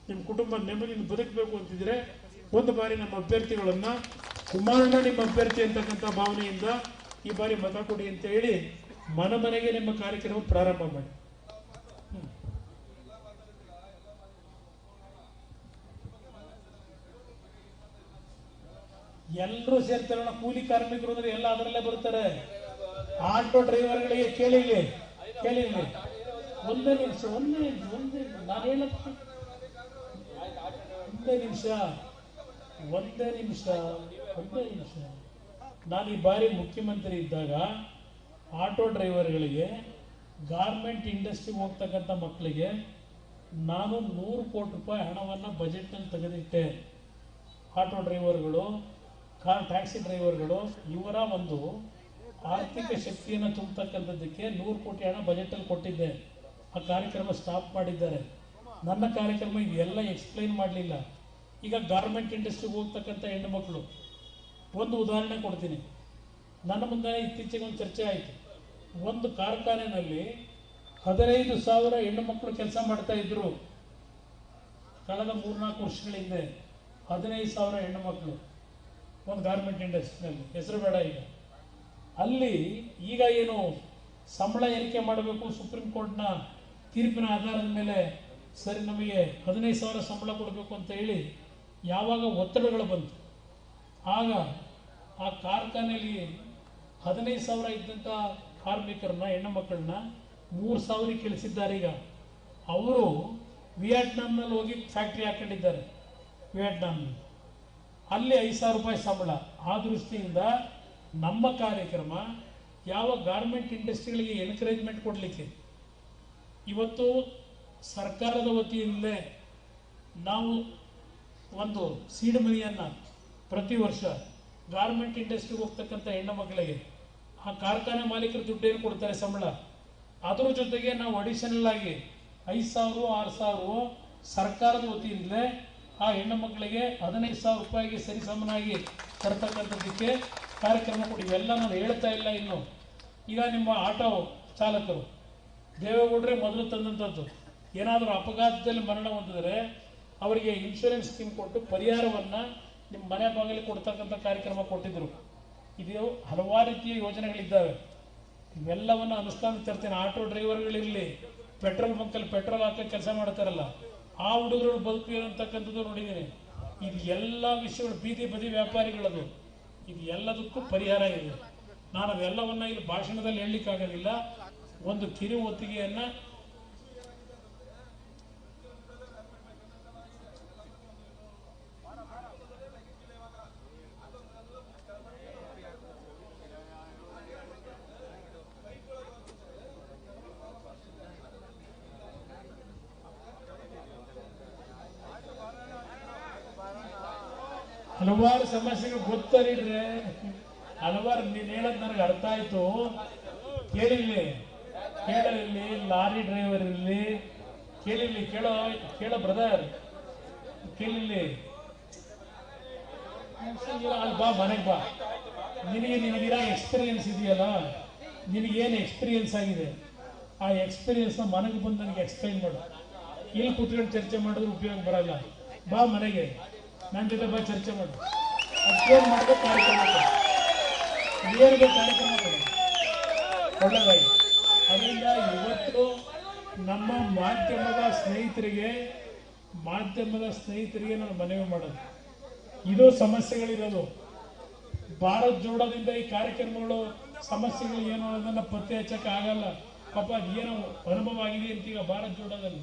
S1: ನಿಮ್ಮ ಕುಟುಂಬ ನೆಮ್ಮದಿಯಿಂದ ಬದುಕಬೇಕು ಅಂತಿದ್ರೆ ಒಂದು ಬಾರಿ ನಮ್ಮ ಅಭ್ಯರ್ಥಿಗಳನ್ನ, ಕುಮಾರಣ್ಣ ನಿಮ್ಮ ಅಭ್ಯರ್ಥಿ ಅಂತಕ್ಕಂಥ ಭಾವನೆಯಿಂದ ಈ ಬಾರಿ ಮತ ಕೊಡಿ ಅಂತ ಹೇಳಿ ಮನ ಮನೆಗೆ ನಿಮ್ಮ ಕಾರ್ಯಕ್ರಮ ಪ್ರಾರಂಭ ಮಾಡಿ. ಎಲ್ಲರೂ ಸೇರ್ತಾರೋಣ ಕೂಲಿ ಕಾರ್ಮಿಕರು ಅಂದ್ರೆ ಎಲ್ಲ ಅದರಲ್ಲೇ ಬರ್ತಾರೆ. ಆಟೋ ಡ್ರೈವರ್ಗಳಿಗೆ ಗಳಿಗೆ ಇಲ್ಲಿ, ಕೇಳಿ ಒಂದೇ ನಿಮಿಷ ಒಂದೇ ನಿಮಿಷ, ಒಂದೇ ನಾನು ಹೇಳಕ್ಕೆ ಒಂದೇ ನಿಮಿಷ ಒಂದೇ ನಿಮಿಷ ಒಂದೇ ನಿಮಿಷ. ನಾನು ಈ ಬಾರಿ ಮುಖ್ಯಮಂತ್ರಿ ಇದ್ದಾಗ ಆಟೋ ಡ್ರೈವರ್ಗಳಿಗೆ ಗಾರ್ಮೆಂಟ್ ಇಂಡಸ್ಟ್ರಿ ಹೋಗ್ತಕ್ಕಂಥ ಮಕ್ಕಳಿಗೆ ನಾನು ನೂರು ಕೋಟಿ ರೂಪಾಯಿ ಹಣವನ್ನು ಬಜೆಟ್ನಲ್ಲಿ ತೆಗೆದಿಟ್ಟೆ. ಆಟೋ ಡ್ರೈವರ್ಗಳು ಕಾರ್, ಟ್ಯಾಕ್ಸಿ ಡ್ರೈವರ್ಗಳು, ಇವರ ಒಂದು ಆರ್ಥಿಕ ಶಕ್ತಿಯನ್ನು ತುಂಬತಕ್ಕಂಥದ್ದಕ್ಕೆ ನೂರು ಕೋಟಿ ಹಣ ಬಜೆಟಲ್ಲಿ ಕೊಟ್ಟಿದ್ದೆ. ಆ ಕಾರ್ಯಕ್ರಮ ಸ್ಟಾಪ್ ಮಾಡಿದ್ದಾರೆ. ನನ್ನ ಕಾರ್ಯಕ್ರಮ ಇದೆಲ್ಲ ಎಕ್ಸ್ಪ್ಲೈನ್ ಮಾಡಲಿಲ್ಲ. ಈಗ ಗಾರ್ಮೆಂಟ್ ಇಂಡಸ್ಟ್ರಿಗೆ ಹೋಗ್ತಕ್ಕಂಥ ಹೆಣ್ಣುಮಕ್ಕಳು ಒಂದು ಉದಾಹರಣೆ ಕೊಡ್ತೀನಿ. ನನ್ನ ಮುಂದೆ ಇತ್ತೀಚೆಗೆ ಒಂದು ಚರ್ಚೆ ಆಯಿತು. ಒಂದು ಕಾರ್ಖಾನೆಯಲ್ಲಿ ಹದಿನೈದು ಸಾವಿರ ಹೆಣ್ಣು ಮಕ್ಕಳು ಕೆಲಸ ಮಾಡ್ತಾ ಇದ್ರು. ಕಳೆದ ಮೂರ್ನಾಲ್ಕು ವರ್ಷಗಳ ಹಿಂದೆ ಹದಿನೈದು ಸಾವಿರ ಹೆಣ್ಣು ಮಕ್ಕಳು ಒಂದು ಗಾರ್ಮೆಂಟ್ ಇಂಡಸ್ಟ್ರಿನಲ್ಲಿ ಹೆಸರು ಬೇಡ ಈಗ. ಅಲ್ಲಿ ಈಗ ಏನು ಸಂಬಳ ಏರಿಕೆ ಮಾಡಬೇಕು ಸುಪ್ರೀಂ ಕೋರ್ಟ್ನ ತೀರ್ಪಿನ ಆಧಾರದ ಮೇಲೆ ಸರಿ ನಮಗೆ ಹದಿನೈದು ಸಾವಿರ ಸಂಬಳ ಕೊಡಬೇಕು ಅಂತ ಹೇಳಿ ಯಾವಾಗ ಒತ್ತಡಗಳು ಬಂತು. ಆಗ ಆ ಕಾರ್ಖಾನೆಯಲ್ಲಿ ಹದಿನೈದು ಸಾವಿರ ಇದ್ದಂಥ ಕಾರ್ಮಿಕರನ್ನ, ಹೆಣ್ಣು ಮಕ್ಕಳನ್ನ ಮೂರು ಸಾವಿರ ಇಳಿಸಿದ್ದಾರೆ ಈಗ. ಅವರು ವಿಯೆಟ್ನಾಂನಲ್ಲಿ ಹೋಗಿ ಫ್ಯಾಕ್ಟ್ರಿ ಹಾಕೊಂಡಿದ್ದಾರೆ. ವಿಯೆಟ್ನಾಂನಲ್ಲಿ. ಅಲ್ಲಿ ಐದು ಸಾವಿರ ರೂಪಾಯಿ ಸಂಬಳ. ಆ ದೃಷ್ಟಿಯಿಂದ ನಮ್ಮ ಕಾರ್ಯಕ್ರಮ ಯಾವ ಗಾರ್ಮೆಂಟ್ ಇಂಡಸ್ಟ್ರಿಗಳಿಗೆ ಎನ್ಕರೇಜ್ಮೆಂಟ್ ಕೊಡಲಿಕ್ಕೆ? ಇವತ್ತು ಸರ್ಕಾರದ ವತಿಯಿಂದಲೇ ನಾವು ಒಂದು ಸೀಡ್ ಮನಿಯನ್ನು ಪ್ರತಿ ವರ್ಷ ಗಾರ್ಮೆಂಟ್ ಇಂಡಸ್ಟ್ರಿಗೆ ಹೋಗ್ತಕ್ಕಂಥ ಹೆಣ್ಣು ಮಕ್ಕಳಿಗೆ ಆ ಕಾರ್ಖಾನೆ ಮಾಲೀಕರು ದುಡ್ಡೇನು ಕೊಡ್ತಾರೆ ಸಂಬಳ? ಅದರ ಜೊತೆಗೆ ನಾವು ಅಡಿಷನಲ್ ಆಗಿ ಐದು ಸಾವಿರ, ಆರು ಸಾವಿರ ಸರ್ಕಾರದ ವತಿಯಿಂದಲೇ ಆ ಹೆಣ್ಣು ಮಕ್ಕಳಿಗೆ ಹದಿನೈದು ಸಾವಿರ ರೂಪಾಯಿಗೆ ಸರಿಸಮನಾಗಿ ತರ್ತಕ್ಕಂಥದ್ದಕ್ಕೆ ಕಾರ್ಯಕ್ರಮ ಕೊಡಿ. ಇವೆಲ್ಲ ನಾನು ಹೇಳ್ತಾ ಇಲ್ಲ ಇನ್ನು. ಈಗ ನಿಮ್ಮ ಆಟೋ ಚಾಲಕರು, ದೇವೇಗೌಡ್ರೆ ಮೊದಲು ತಂದಂಥದ್ದು. ಏನಾದರೂ ಅಪಘಾತದಲ್ಲಿ ಮರಣ ಹೊಂದಿದರೆ ಅವರಿಗೆ ಇನ್ಶೂರೆನ್ಸ್ ಸ್ಕೀಮ್ ಕೊಟ್ಟು ಪರಿಹಾರವನ್ನು ನಿಮ್ಮ ಮನೆ ಬಾಗಿಲು ಕೊಡ್ತಕ್ಕಂಥ ಕಾರ್ಯಕ್ರಮ ಕೊಟ್ಟಿದ್ದರು ಇದು ಹಲವಾರು ರೀತಿಯ ಯೋಜನೆಗಳಿದ್ದಾವೆ. ಇವೆಲ್ಲವನ್ನು ಅನುಷ್ಠಾನ ತರ್ತೀನಿ. ಆಟೋ ಡ್ರೈವರ್ಗಳಿರಲಿ, ಪೆಟ್ರೋಲ್ ಬಂಕಲ್ಲಿ ಪೆಟ್ರೋಲ್ ಹಾಕಿ ಕೆಲಸ ಮಾಡ್ತಾರಲ್ಲ. ಆ ಹುಡುಗರು ಬದುಕು ಇರತಕ್ಕಂಥದ್ದು ನೋಡಿದ್ದೀನಿ. ಇದು ಎಲ್ಲ ವಿಷಯಗಳು, ಬೀದಿ ಬದಿ ವ್ಯಾಪಾರಿಗಳದು. ಇದು ಎಲ್ಲದಕ್ಕೂ ಪರಿಹಾರ ಇದೆ. ನಾನು ಅವೆಲ್ಲವನ್ನ ಇಲ್ಲಿ ಭಾಷಣದಲ್ಲಿ ಹೇಳಲಿಕ್ಕಾಗೋದಿಲ್ಲ. ಒಂದು ಕಿರು ಒತ್ತಿಗೆಯನ್ನ ಎಕ್ಸ್ಪೀರಿಯನ್ಸ್ನ ಮನೆಗೆ ಬಂದು ನನಗೆ ಎಕ್ಸ್ಪ್ಲೈನ್ ಮಾಡು. ಇಲ್ಲಿ ಕುತ್ಕೊಂಡು ಚರ್ಚೆ ಮಾಡಿದ್ರೆ ಉಪಯೋಗ ಬರಲ್ಲ. ಬಾ ಮನೆಗೆ. ನನ್ನ ಜೊತೆ ಬಾ ಚರ್ಚೆ ಮಾಡು. ಎಕ್ಸ್ಪ್ಲೈನ್ ಮಾಡಿದ್ರೆ ಕಾರ್ಯಕ್ರಮ. ಏನಿದೆ ಕಾರ್ಯಕ್ರಮ. ಒಳ್ಳೆದಾಗಿ ಅದರಿಂದ ಇವತ್ತು ನಮ್ಮ ಮಾಧ್ಯಮದ ಸ್ನೇಹಿತರಿಗೆ ಮಾಧ್ಯಮದ ಸ್ನೇಹಿತರಿಗೆ ನಾನು ಮನವಿ ಮಾಡೋದು. ಇದು ಸಮಸ್ಯೆಗಳಿರೋದು. ಭಾರತ್ ಜೋಡೋದಿಂದ ಈ ಕಾರ್ಯಕ್ರಮಗಳು ಸಮಸ್ಯೆಗಳು ಏನು ಅನ್ನೋದನ್ನ ಪತ್ತೆ ಹಚ್ಚಕ್ಕೆ ಆಗಲ್ಲ. ಪಾಪ ಅದೇನೋ ಅನುಭವ ಆಗಿದೆ ಅಂತ ಈಗ ಭಾರತ್ ಜೋಡೋದಲ್ಲಿ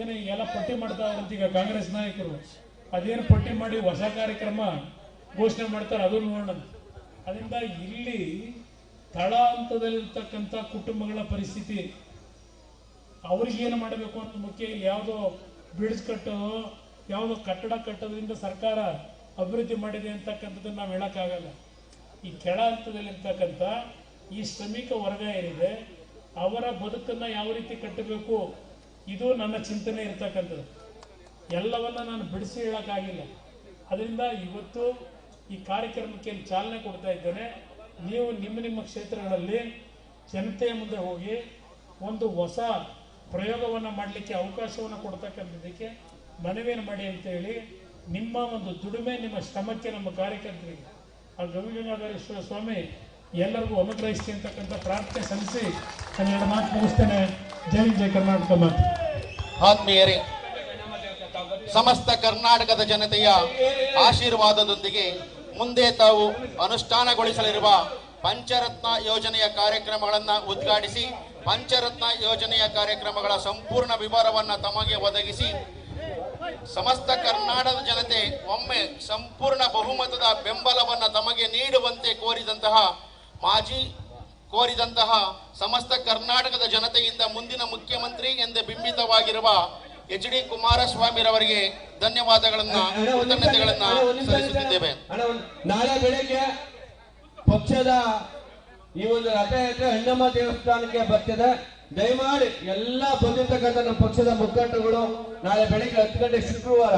S1: ಏನೋ ಎಲ್ಲ ಪಟ್ಟಿ ಅಂತ ಈಗ ಕಾಂಗ್ರೆಸ್ ನಾಯಕರು. ಅದೇನು ಪಟ್ಟಿ ಮಾಡಿ ಹೊಸ ಕಾರ್ಯಕ್ರಮ ಘೋಷಣೆ ಮಾಡ್ತಾರೆ ಅದು ನೋಡೋಣ. ಅದರಿಂದ ಇಲ್ಲಿ ತಳ ಹಂತದಲ್ಲಿರ್ತಕ್ಕಂಥ ಕುಟುಂಬಗಳ ಪರಿಸ್ಥಿತಿ ಅವ್ರಿಗೇನು ಮಾಡಬೇಕು ಅಂತ ಮುಖ್ಯ ಯಾವುದೋ ಬಿಡ್ಸ್ ಕಟ್ಟೋದು ಯಾವುದೋ ಕಟ್ಟಡ ಕಟ್ಟೋದ್ರಿಂದ ಸರ್ಕಾರ ಅಭಿವೃದ್ಧಿ ಮಾಡಿದೆ ಅಂತಕ್ಕಂಥದ್ದನ್ನು ನಾವು ಹೇಳೋಕ್ಕಾಗಲ್ಲ. ಈ ಕೆಳ ಹಂತದಲ್ಲಿರ್ತಕ್ಕಂಥ ಈ ಶ್ರಮಿಕ ವರ್ಗ ಏನಿದೆ ಅವರ ಬದುಕನ್ನ ಯಾವ ರೀತಿ ಕಟ್ಟಬೇಕು? ಇದು ನನ್ನ ಚಿಂತನೆ ಇರ್ತಕ್ಕಂಥದ್ದು. ಎಲ್ಲವನ್ನ ನಾನು ಬಿಡಿಸಿ ಹೇಳಕ್ಕಾಗಿಲ್ಲ. ಅದರಿಂದ ಇವತ್ತು ಈ ಕಾರ್ಯಕ್ರಮಕ್ಕೆ ಚಾಲನೆ ಕೊಡ್ತಾ ಇದ್ದೇನೆ, ನೀವು ನಿಮ್ಮ ನಿಮ್ಮ ಕ್ಷೇತ್ರಗಳಲ್ಲಿ ಜನತೆಯ ಮುಂದೆ ಹೋಗಿ ಒಂದು ಹೊಸ ಪ್ರಯೋಗವನ್ನು ಮಾಡಲಿಕ್ಕೆ ಅವಕಾಶವನ್ನು ಕೊಡ್ತಕ್ಕಂಥದ್ದಕ್ಕೆ ಮನವಿಯನ್ನು ಮಾಡಿ ಅಂತ ಹೇಳಿ ನಿಮ್ಮ ಒಂದು ದುಡಿಮೆ, ನಿಮ್ಮ ಶ್ರಮಕ್ಕೆ ನಮ್ಮ ಕಾರ್ಯಕರ್ತರಿಗೆ, ಆ ಗವಿಗಂಗಾಧರೇಶ್ವರ ಸ್ವಾಮಿ ಎಲ್ಲರಿಗೂ ಅನುಗ್ರಹಿಸಿ ಅಂತಕ್ಕಂಥ ಪ್ರಾರ್ಥನೆ ಸಲ್ಲಿಸಿ ಕನ್ನಡ ಮಾತು ಮುಗಿಸ್ತೇನೆ. ಜೈ ಜಯ ಕರ್ನಾಟಕ ಮಾತು.
S2: ಆತ್ಮೀಯರೇ, ಸಮಸ್ತ ಕರ್ನಾಟಕದ ಜನತೆಯ ಆಶೀರ್ವಾದದೊಂದಿಗೆ ಮುಂದೆ ತಾವು ಅನುಷ್ಠಾನಗೊಳಿಸಲಿರುವ ಪಂಚರತ್ನ ಯೋಜನೆಯ ಕಾರ್ಯಕ್ರಮಗಳನ್ನು ಉದ್ಘಾಟಿಸಿ, ಪಂಚರತ್ನ ಯೋಜನೆಯ ಕಾರ್ಯಕ್ರಮಗಳ ಸಂಪೂರ್ಣ ವಿವರವನ್ನು ತಮಗೆ ಒದಗಿಸಿ, ಸಮಸ್ತ ಕರ್ನಾಟಕದ ಜನತೆ ಒಮ್ಮೆ ಸಂಪೂರ್ಣ ಬಹುಮತದ ಬೆಂಬಲವನ್ನು ತಮಗೆ ನೀಡುವಂತೆ ಕೋರಿದಂತಹ ಮಾಜಿ ಕೋರಿದಂತಹ ಸಮಸ್ತ ಕರ್ನಾಟಕದ ಜನತೆಯಿಂದ ಮುಂದಿನ ಮುಖ್ಯಮಂತ್ರಿ ಎಂದು ಬಿಂಬಿತವಾಗಿರುವ ಎಚ್ ಡಿ ಕುಮಾರಸ್ವಾಮಿರವರಿಗೆ ಧನ್ಯವಾದಗಳನ್ನ
S3: ಅಣ್ಣ, ಒಂದ್ ನಿಮಿಷ,
S2: ಕೃತಜ್ಞತೆಗಳನ್ನ ಸಲ್ಲಿಸುತ್ತಿದ್ದೇವೆ.
S3: ನಾಳೆ ಬೆಳಗ್ಗೆ ಪಕ್ಷದ ಈ ಒಂದು ರಥಯಾತ್ರೆ ಹೆಣ್ಣಮ್ಮ ದೇವಸ್ಥಾನಕ್ಕೆ ಬರ್ತಿದೆ. ದಯಮಾಡಿ ಎಲ್ಲ ಬಂದಿರತಕ್ಕಂಥ ನಮ್ಮ ಪಕ್ಷದ ಮುಖಂಡರುಗಳು ನಾಳೆ ಬೆಳಿಗ್ಗೆ ಹತ್ತು ಗಂಟೆ ಶುಕ್ರವಾರ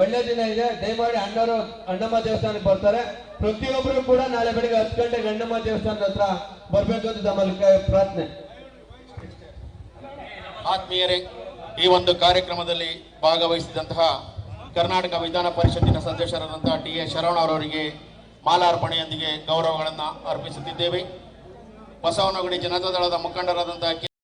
S3: ಒಳ್ಳೆ ದಿನ ಇದೆ. ದಯಮಾಡಿ ಅಣ್ಣರು, ಅಣ್ಣಮ್ಮ ದೇವಸ್ಥಾನಕ್ಕೆ ಬರ್ತಾರೆ. ಪ್ರತಿಯೊಬ್ಬರು ಕೂಡ ನಾಳೆ ಬೆಳಿಗ್ಗೆ ಹತ್ತು ಗಂಟೆಗೆ ಅಣ್ಣಮ್ಮ ದೇವಸ್ಥಾನದ ಹತ್ರ ಬರ್ಬೇಕು ಅಂತ ನಮ್ಮಲ್ಲಿ ಪ್ರಾರ್ಥನೆ.
S2: ಆತ್ಮೀಯರೇ, ಈ ಒಂದು ಕಾರ್ಯಕ್ರಮದಲ್ಲಿ ಭಾಗವಹಿಸಿದಂತಹ ಕರ್ನಾಟಕ ವಿಧಾನ ಪರಿಷತ್ತಿನ ಸದಸ್ಯರಾದಂತಹ ಟಿ ಎ ಶರವಣ ಅವರವರಿಗೆ ಮಾಲಾರ್ಪಣೆಯೊಂದಿಗೆ ಗೌರವಗಳನ್ನು ಅರ್ಪಿಸುತ್ತಿದ್ದೇವೆ. ಬಸವನಗುಡಿ ಜನತಾದಳದ ಮುಖಂಡರಾದಂತಹ ಕೆ.